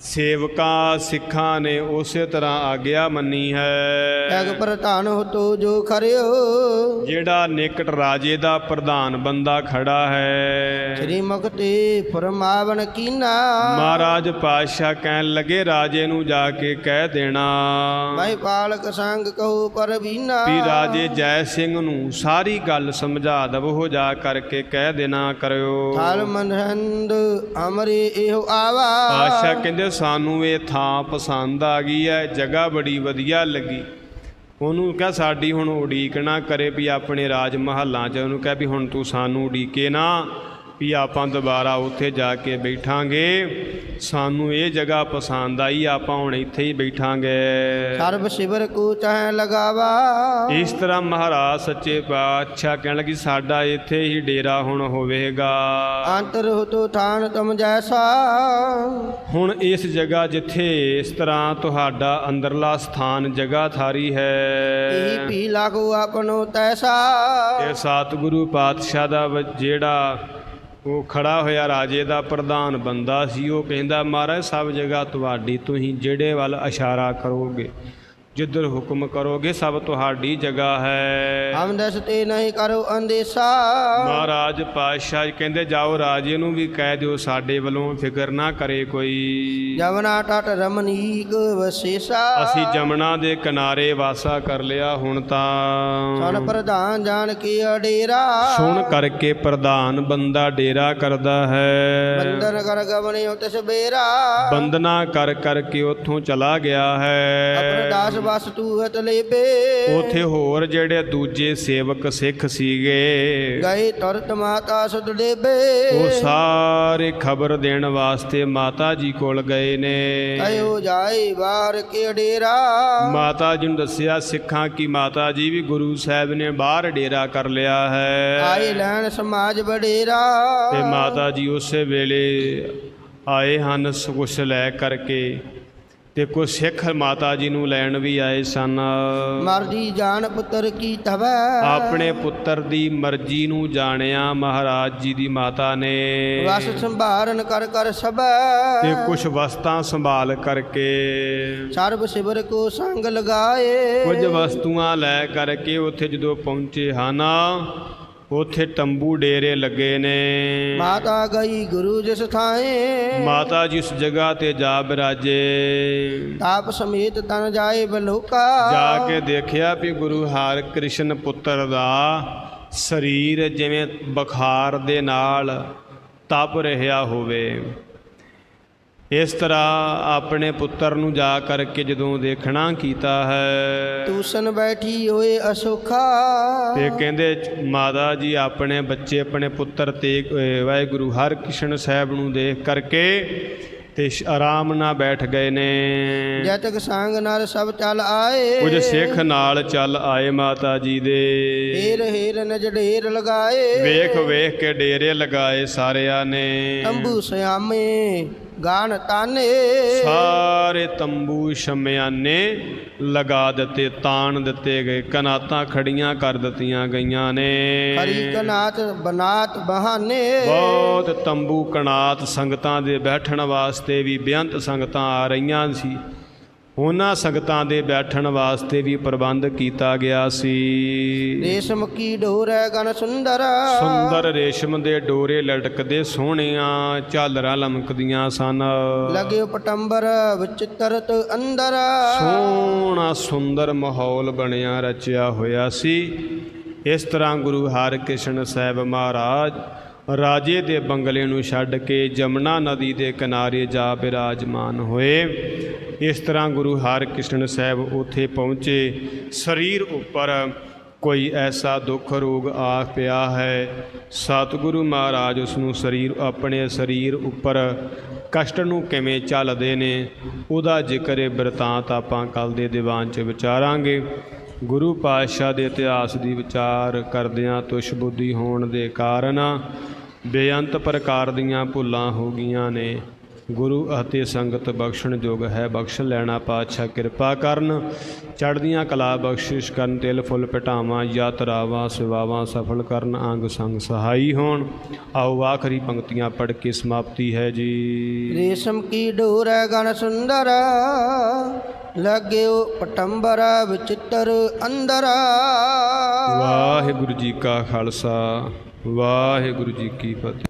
Speaker 1: ਸੇਵਕਾਂ ਸਿੱਖਾਂ ਨੇ ਉਸੇ ਤਰ੍ਹਾਂ ਆਗਿਆ ਮੰਨੀ ਹੈ।
Speaker 2: ਐਗ ਪ੍ਰਧਾਨ ਹੋ ਤੋ ਜੋ ਖਰਿਓ।
Speaker 1: ਜਿਹੜਾ ਨਿਕਟ ਰਾਜੇ ਦਾ ਪ੍ਰਧਾਨ ਬੰਦਾ ਖੜਾ ਹੈ।
Speaker 2: ਸ੍ਰੀ ਮੁਕਤੇ ਫਰਮਾਵਨ ਕੀਨਾ।
Speaker 1: ਮਹਾਰਾਜ ਪਾਤਸ਼ਾਹ ਕਹਿਣ ਲੱਗੇ ਰਾਜੇ ਨੂੰ ਜਾ ਕੇ ਕਹਿ ਦੇਣਾ।
Speaker 2: ਮੈਂ ਪਾਲਕ ਸੰਗ ਕਹੂ ਪਰ ਬੀਨਾ।
Speaker 1: ਵੀ ਰਾਜੇ ਜੈ ਸਿੰਘ ਨੂੰ ਸਾਰੀ ਗੱਲ ਸਮਝਾ ਦਵੋ ਜਾ ਕਰਕੇ ਕਹਿ ਦੇਣਾ ਕਰਿਓ।
Speaker 2: ਥਲ ਮਨਹੰਦ ਅਮਰੇ ਇਹੋ ਆਵਾ।
Speaker 1: ਪਾਤਸ਼ਾਹ ਕਹਿੰਦੇ ਸਾਨੂੰ ਇਹ ਥਾਂ ਪਸੰਦ ਆ ਗਈ ਹੈ, ਜਗ੍ਹਾ ਬੜੀ ਵਧੀਆ ਲੱਗੀ। ਉਹਨੂੰ ਕਹ, ਸਾਡੀ ਹੁਣ ਉਡੀਕ ਨਾ ਕਰੇ ਵੀ ਆਪਣੇ ਰਾਜ ਮਹੱਲਾਂ 'ਚ। ਉਹਨੂੰ ਕਹ ਵੀ ਹੁਣ ਤੂੰ ਸਾਨੂੰ ਉਡੀਕੇ ਨਾ। ਵੀ ਆਪਾਂ ਦੁਬਾਰਾ ਉੱਥੇ ਜਾ ਕੇ ਬੈਠਾਂਗੇ। ਸਾਨੂੰ ਇਹ ਜਗ੍ਹਾ ਪਸੰਦ ਆਈ ਆਪਾਂ ਹੁਣ ਇੱਥੇ ਹੀ ਬੈਠਾਂਗੇ।
Speaker 2: ਸਰਬ ਸਿਵਰ ਕੋ ਚਾਹੇ ਲਗਾਵਾ।
Speaker 1: ਇਸ ਤਰ੍ਹਾਂ ਮਹਾਰਾਜ ਸੱਚੇ ਪਾਤਸ਼ਾਹ ਕਹਿਣ ਲੱਗੀ ਸਾਡਾ ਇੱਥੇ ਹੀ ਡੇਰਾ ਹੁਣ ਹੋਵੇਗਾ।
Speaker 2: ਅੰਤਰ ਹੁਤੋ ਥਾਨ ਤੁਮ ਜੈਸਾ।
Speaker 1: ਹੁਣ ਇਸ ਜਗ੍ਹਾ ਜਿੱਥੇ ਇਸ ਤਰ੍ਹਾਂ ਤੁਹਾਡਾ ਅੰਦਰਲਾ ਸਥਾਨ ਜਗ੍ਹਾ ਥਾਰੀ ਹੈ।
Speaker 2: ਇਹੀ ਪੀ ਲਾਗੋ ਆਪਨੋ ਤੈਸਾ।
Speaker 1: ਤੇ ਸਤਿਗੁਰੂ ਪਾਤਸ਼ਾਹ ਦਾ ਜਿਹੜਾ ਉਹ ਖੜਾ ਹੋਇਆ ਰਾਜੇ ਦਾ ਪ੍ਰਧਾਨ ਬੰਦਾ ਸੀ। ਉਹ ਕਹਿੰਦਾ, ਮਹਾਰਾਜ, ਸਭ ਜਗ੍ਹਾ ਤੁਹਾਡੀ, ਤੁਸੀਂ ਜਿਹੜੇ ਵੱਲ ਇਸ਼ਾਰਾ ਕਰੋਗੇ। ਜਿੱਧਰ ਹੁਕਮ ਕਰੋਗੇ ਸਭ ਤੁਹਾਡੀ ਜਗ੍ਹਾ ਹੈ।
Speaker 2: ਹਮ ਦਸਤੇ ਨਹੀਂ ਕਰੋ ਅੰਦੇਸਾ।
Speaker 1: ਮਹਾਰਾਜ ਪਾਤਸ਼ਾਹ ਜੀ ਕਹਿੰਦੇ ਜਾਓ ਰਾਜੇ ਨੂੰ ਵੀ ਕਹਿ ਦਿਓ ਸਾਡੇ ਵੱਲੋਂ ਫਿਕਰ ਨਾ ਕਰੇ ਕੋਈ।
Speaker 2: ਜਵਨਾ ਟਟ ਰਮਨੀਕ ਵਸੇਸਾ।
Speaker 1: ਅਸੀਂ ਜਮਨਾ ਦੇ ਕਿਨਾਰੇ ਵਾਸਾ ਕਰ ਲਿਆ ਹੁਣ ਤਾਂ।
Speaker 2: ਸਨ ਪ੍ਰਧਾਨ ਜਾਣ ਕੀ ਅਡੇਰਾ।
Speaker 1: ਸੁਣ ਕਰਕੇ ਪ੍ਰਧਾਨ ਬੰਦਾ ਡੇਰਾ ਕਰਦਾ ਹੈ।
Speaker 2: ਬੰਦਨ ਕਰ ਗਵਨਿਓ ਤਿਸ ਬੇਰਾ।
Speaker 1: ਬੰਦਨਾ ਕਰ ਕਰਕੇ ਉੱਥੋਂ ਚਲਾ ਗਿਆ ਹੈ।
Speaker 2: ਦਾਸ ਬਸ ਤੂੰ ਹਤ ਲੇਬੇ
Speaker 1: ਉਥੇ ਹੋਰ ਜਿਹੜੇ ਦੂਜੇ ਸੇਵਕ ਸਿੱਖ ਸੀਗੇ
Speaker 2: ਗਏ ਤੁਰਤ ਮਾਤਾ ਸੁਧ ਡੇਬੇ।
Speaker 1: ਉਹ ਸਾਰੇ ਖਬਰ ਦੇਣ ਵਾਸਤੇ ਮਾਤਾ ਜੀ ਕੋਲ ਗਏ ਨੇ।
Speaker 2: ਕਯੋ ਜਾਏ ਬਾਹਰ ਕੇ ਡੇਰਾ।
Speaker 1: ਮਾਤਾ ਜੀ ਨੂੰ ਦੱਸਿਆ ਸਿੱਖਾਂ ਕੀ ਮਾਤਾ ਜੀ ਵੀ ਗੁਰੂ ਸਾਹਿਬ ਨੇ ਬਾਹਰ ਡੇਰਾ ਕਰ ਲਿਆ ਹੈ।
Speaker 2: ਆਏ ਲੈਣ ਸਮਾਜ ਬਡੇਰਾ
Speaker 1: ਤੇ ਮਾਤਾ ਜੀ ਉਸੇ ਵੇਲੇ ਆਏ ਹਨ ਕੁਛ ਲੈ ਕਰਕੇ। ਤੇ ਕੁਝ ਸਿੱਖ ਮਾਤਾ ਜੀ ਨੂੰ ਲੈਣ ਵੀ ਆਏ ਸਨ।
Speaker 2: ਮਰਦੀ ਜਾਣ ਪੁੱਤਰ ਕੀ ਤਵੈ?
Speaker 1: ਆਪਣੇ ਪੁੱਤਰ ਦੀ ਮਰਜ਼ੀ ਨੂੰ ਜਾਣਿਆ ਮਹਾਰਾਜ ਜੀ ਦੀ ਮਾਤਾ ਨੇ।
Speaker 2: ਵਸ ਸੰਭਾਰਨ ਕਰ ਕਰ ਸਭੈ।
Speaker 1: ਤੇ ਕੁਝ ਵਸਤਾਂ ਸੰਭਾਲ ਕਰਕੇ
Speaker 2: ਸਰਬ ਸਿਵਰ ਕੋ ਸੰਗ ਲਗਾਏ।
Speaker 1: ਕੁਝ ਵਸਤੂਆਂ ਲੈ ਕਰਕੇ ਉੱਥੇ ਜਦੋਂ ਪਹੁੰਚੇ ਹਨ ਉੱਥੇ ਤੰਬੂ ਡੇਰੇ ਲੱਗੇ ਨੇ।
Speaker 2: ਮਾਤਾ ਗਈ ਗੁਰੂ ਜਿਸ ਥਾਏ।
Speaker 1: ਮਾਤਾ ਜੀ ਉਸ ਜਗ੍ਹਾ ਤੇ ਜਾ ਬਿਰਾਜੇ
Speaker 2: ਤਾਪ ਸਮੇਤ ਤਨ ਜਾਏ ਬਲੋਕਾ।
Speaker 1: ਜਾ ਕੇ ਦੇਖਿਆ ਵੀ ਗੁਰੂ ਹਰਿ ਕ੍ਰਿਸ਼ਨ ਪੁੱਤਰ ਦਾ ਸਰੀਰ ਜਿਵੇਂ ਬੁਖਾਰ ਦੇ ਨਾਲ ਤਪ ਰਿਹਾ ਹੋਵੇ। ਇਸ ਤਰ੍ਹਾਂ ਆਪਣੇ ਪੁੱਤਰ ਨੂੰ ਜਾ ਕਰਕੇ ਜਦੋਂ ਦੇਖਣਾ ਕੀਤਾ ਹੈ।
Speaker 2: ਤੂਸਨ ਬੈਠੀ ਹੋਏ ਅਸੋਖਾ।
Speaker 1: ਤੇ ਕਹਿੰਦੇ ਮਾਤਾ ਜੀ ਆਪਣੇ ਬੱਚੇ ਆਪਣੇ ਪੁੱਤਰ ਤੇ ਵਾਹਿਗੁਰੂ ਹਰਿਕ੍ਰਿਸ਼ਨ ਸਾਹਿਬ ਨੂੰ ਦੇਖ ਕਰਕੇ ਤੇ ਆਰਾਮ ਨਾਲ ਬੈਠ ਗਏ ਨੇ।
Speaker 2: ਜਤਕ ਸੰਗ ਨਰ ਸਭ ਚੱਲ ਆਏ।
Speaker 1: ਕੁਝ ਸਿੱਖ ਨਾਲ ਚੱਲ ਆਏ ਮਾਤਾ ਜੀ ਦੇ।
Speaker 2: ਹੀਰ ਹੀਰ ਨਜ ਢੇਰ ਲਗਾਏ।
Speaker 1: ਵੇਖ ਵੇਖ ਕੇ ਡੇਰੇ ਲਗਾਏ ਸਾਰਿਆਂ ਨੇ।
Speaker 2: ਤੰਬੂ ਸਿਆਮੇ। ਗਾਨ ਤਾਨੇ।
Speaker 1: ਸਾਰੇ ਤੰਬੂ ਸ਼ਮਿਆਨੇ ਲਗਾ ਦਿੱਤੇ ਤਾਣ ਦਿੱਤੇ ਗਏ ਕਨਾਤਾਂ ਖੜੀਆਂ ਕਰ ਦਿੱਤੀਆਂ ਗਈਆਂ ਨੇ।
Speaker 2: ਹਰੀ ਕਨਾਤ ਬਨਾਤ ਬਹਾਨੇ।
Speaker 1: ਬਹੁਤ ਤੰਬੂ ਕਣਾਤ ਸੰਗਤਾਂ ਦੇ ਬੈਠਣ ਵਾਸਤੇ ਵੀ ਬੇਅੰਤ ਸੰਗਤਾਂ ਆ ਰਹੀਆਂ ਸੀ। ਉਹਨਾਂ ਸੰਗਤਾਂ ਦੇ ਬੈਠਣ ਵਾਸਤੇ ਵੀ ਪ੍ਰਬੰਧ ਕੀਤਾ ਗਿਆ ਸੀ।
Speaker 2: ਰੇਸ਼ਮ ਕੀ ਡੋਰੈ ਗਨ ਸੁੰਦਰ?
Speaker 1: ਸੁੰਦਰ ਰੇਸ਼ਮ ਦੇ ਡੋਰੇ ਲਟਕਦੇ ਸੋਹਣੀਆਂ ਝਾਲਰਾਂ ਲਮਕਦੀਆਂ ਸਨ।
Speaker 2: ਲਗੇ ਪਟੰਬਰ ਵਿਚਿਤਰਤ ਅੰਦਰ।
Speaker 1: ਸੋਹਣਾ ਸੁੰਦਰ ਮਾਹੌਲ ਬਣਿਆ ਰਚਿਆ ਹੋਇਆ ਸੀ। ਇਸ ਤਰ੍ਹਾਂ ਗੁਰੂ ਹਰਿਕ੍ਰਿਸ਼ਨ ਸਾਹਿਬ ਮਹਾਰਾਜ ਰਾਜੇ ਦੇ ਬੰਗਲੇ ਨੂੰ ਛੱਡ ਕੇ ਜਮਨਾ ਨਦੀ ਦੇ ਕਿਨਾਰੇ ਜਾ ਬਿਰਾਜਮਾਨ ਹੋਏ। ਇਸ ਤਰ੍ਹਾਂ ਗੁਰੂ ਹਰਿਕ੍ਰਿਸ਼ਨ ਸਾਹਿਬ ਉੱਥੇ ਪਹੁੰਚੇ। ਸਰੀਰ ਉੱਪਰ ਕੋਈ ਐਸਾ ਦੁੱਖ ਰੋਗ ਆ ਪਿਆ ਹੈ। ਸਤਿਗੁਰੂ ਮਹਾਰਾਜ ਉਸ ਨੂੰ ਸਰੀਰ, ਆਪਣੇ ਸਰੀਰ ਉੱਪਰ ਕਸ਼ਟ ਨੂੰ ਕਿਵੇਂ ਚੱਲਦੇ ਨੇ, ਉਹਦਾ ਜ਼ਿਕਰ ਇਹ ਬਿਰਤਾਂਤ ਆਪਾਂ ਕੱਲ ਦੇ ਦੀਵਾਨ 'ਚ ਵਿਚਾਰਾਂਗੇ। ਗੁਰੂ ਪਾਤਸ਼ਾਹ ਦੇ ਇਤਿਹਾਸ ਦੀ ਵਿਚਾਰ ਕਰਦਿਆਂ ਤੁਸ਼ ਬੁੱਧੀ ਹੋਣ ਦੇ ਕਾਰਨ ਬੇਅੰਤ ਪ੍ਰਕਾਰ ਦੀਆਂ ਭੁੱਲਾਂ ਹੋ ਗਈਆਂ ਨੇ। ਗੁਰੂ ਅਤੇ ਸੰਗਤ ਬਖਸ਼ਣ ਯੋਗ ਹੈ ਬਖਸ਼ ਲੈਣਾ ਪਾਤਸ਼ਾਹ ਕਿਰਪਾ ਕਰਨ। ਚੜ੍ਹਦੀਆਂ ਕਲਾ ਬਖਸ਼ਿਸ਼ ਕਰਨ ਤਿਲ ਫੁੱਲ ਪਟਾਵਾਂ ਯਾਤਰਾਵਾਂ ਸੇਵਾਵਾਂ ਸਫਲ ਕਰਨ ਅੰਗ ਸੰਗ ਸਹਾਈ ਹੋਣ। ਆਓ ਆਖਰੀ ਪੰਕਤੀਆਂ ਪੜ੍ਹ ਕੇ ਸਮਾਪਤੀ ਹੈ ਜੀ।
Speaker 2: ਰੇਸ਼ਮ ਕੀ ਡੋਰੈ ਗਨ ਸੁੰਦਰ ਲਗਿਓ ਪਟੰਬਰ ਵਿਚਿਤਰ ਅੰਦਰ।
Speaker 1: ਵਾਹਿਗੁਰੂ ਜੀ ਕਾ ਖਾਲਸਾ। ਵਾਹਿਗੁਰੂ ਜੀ ਕੀ ਫਤਿਹ।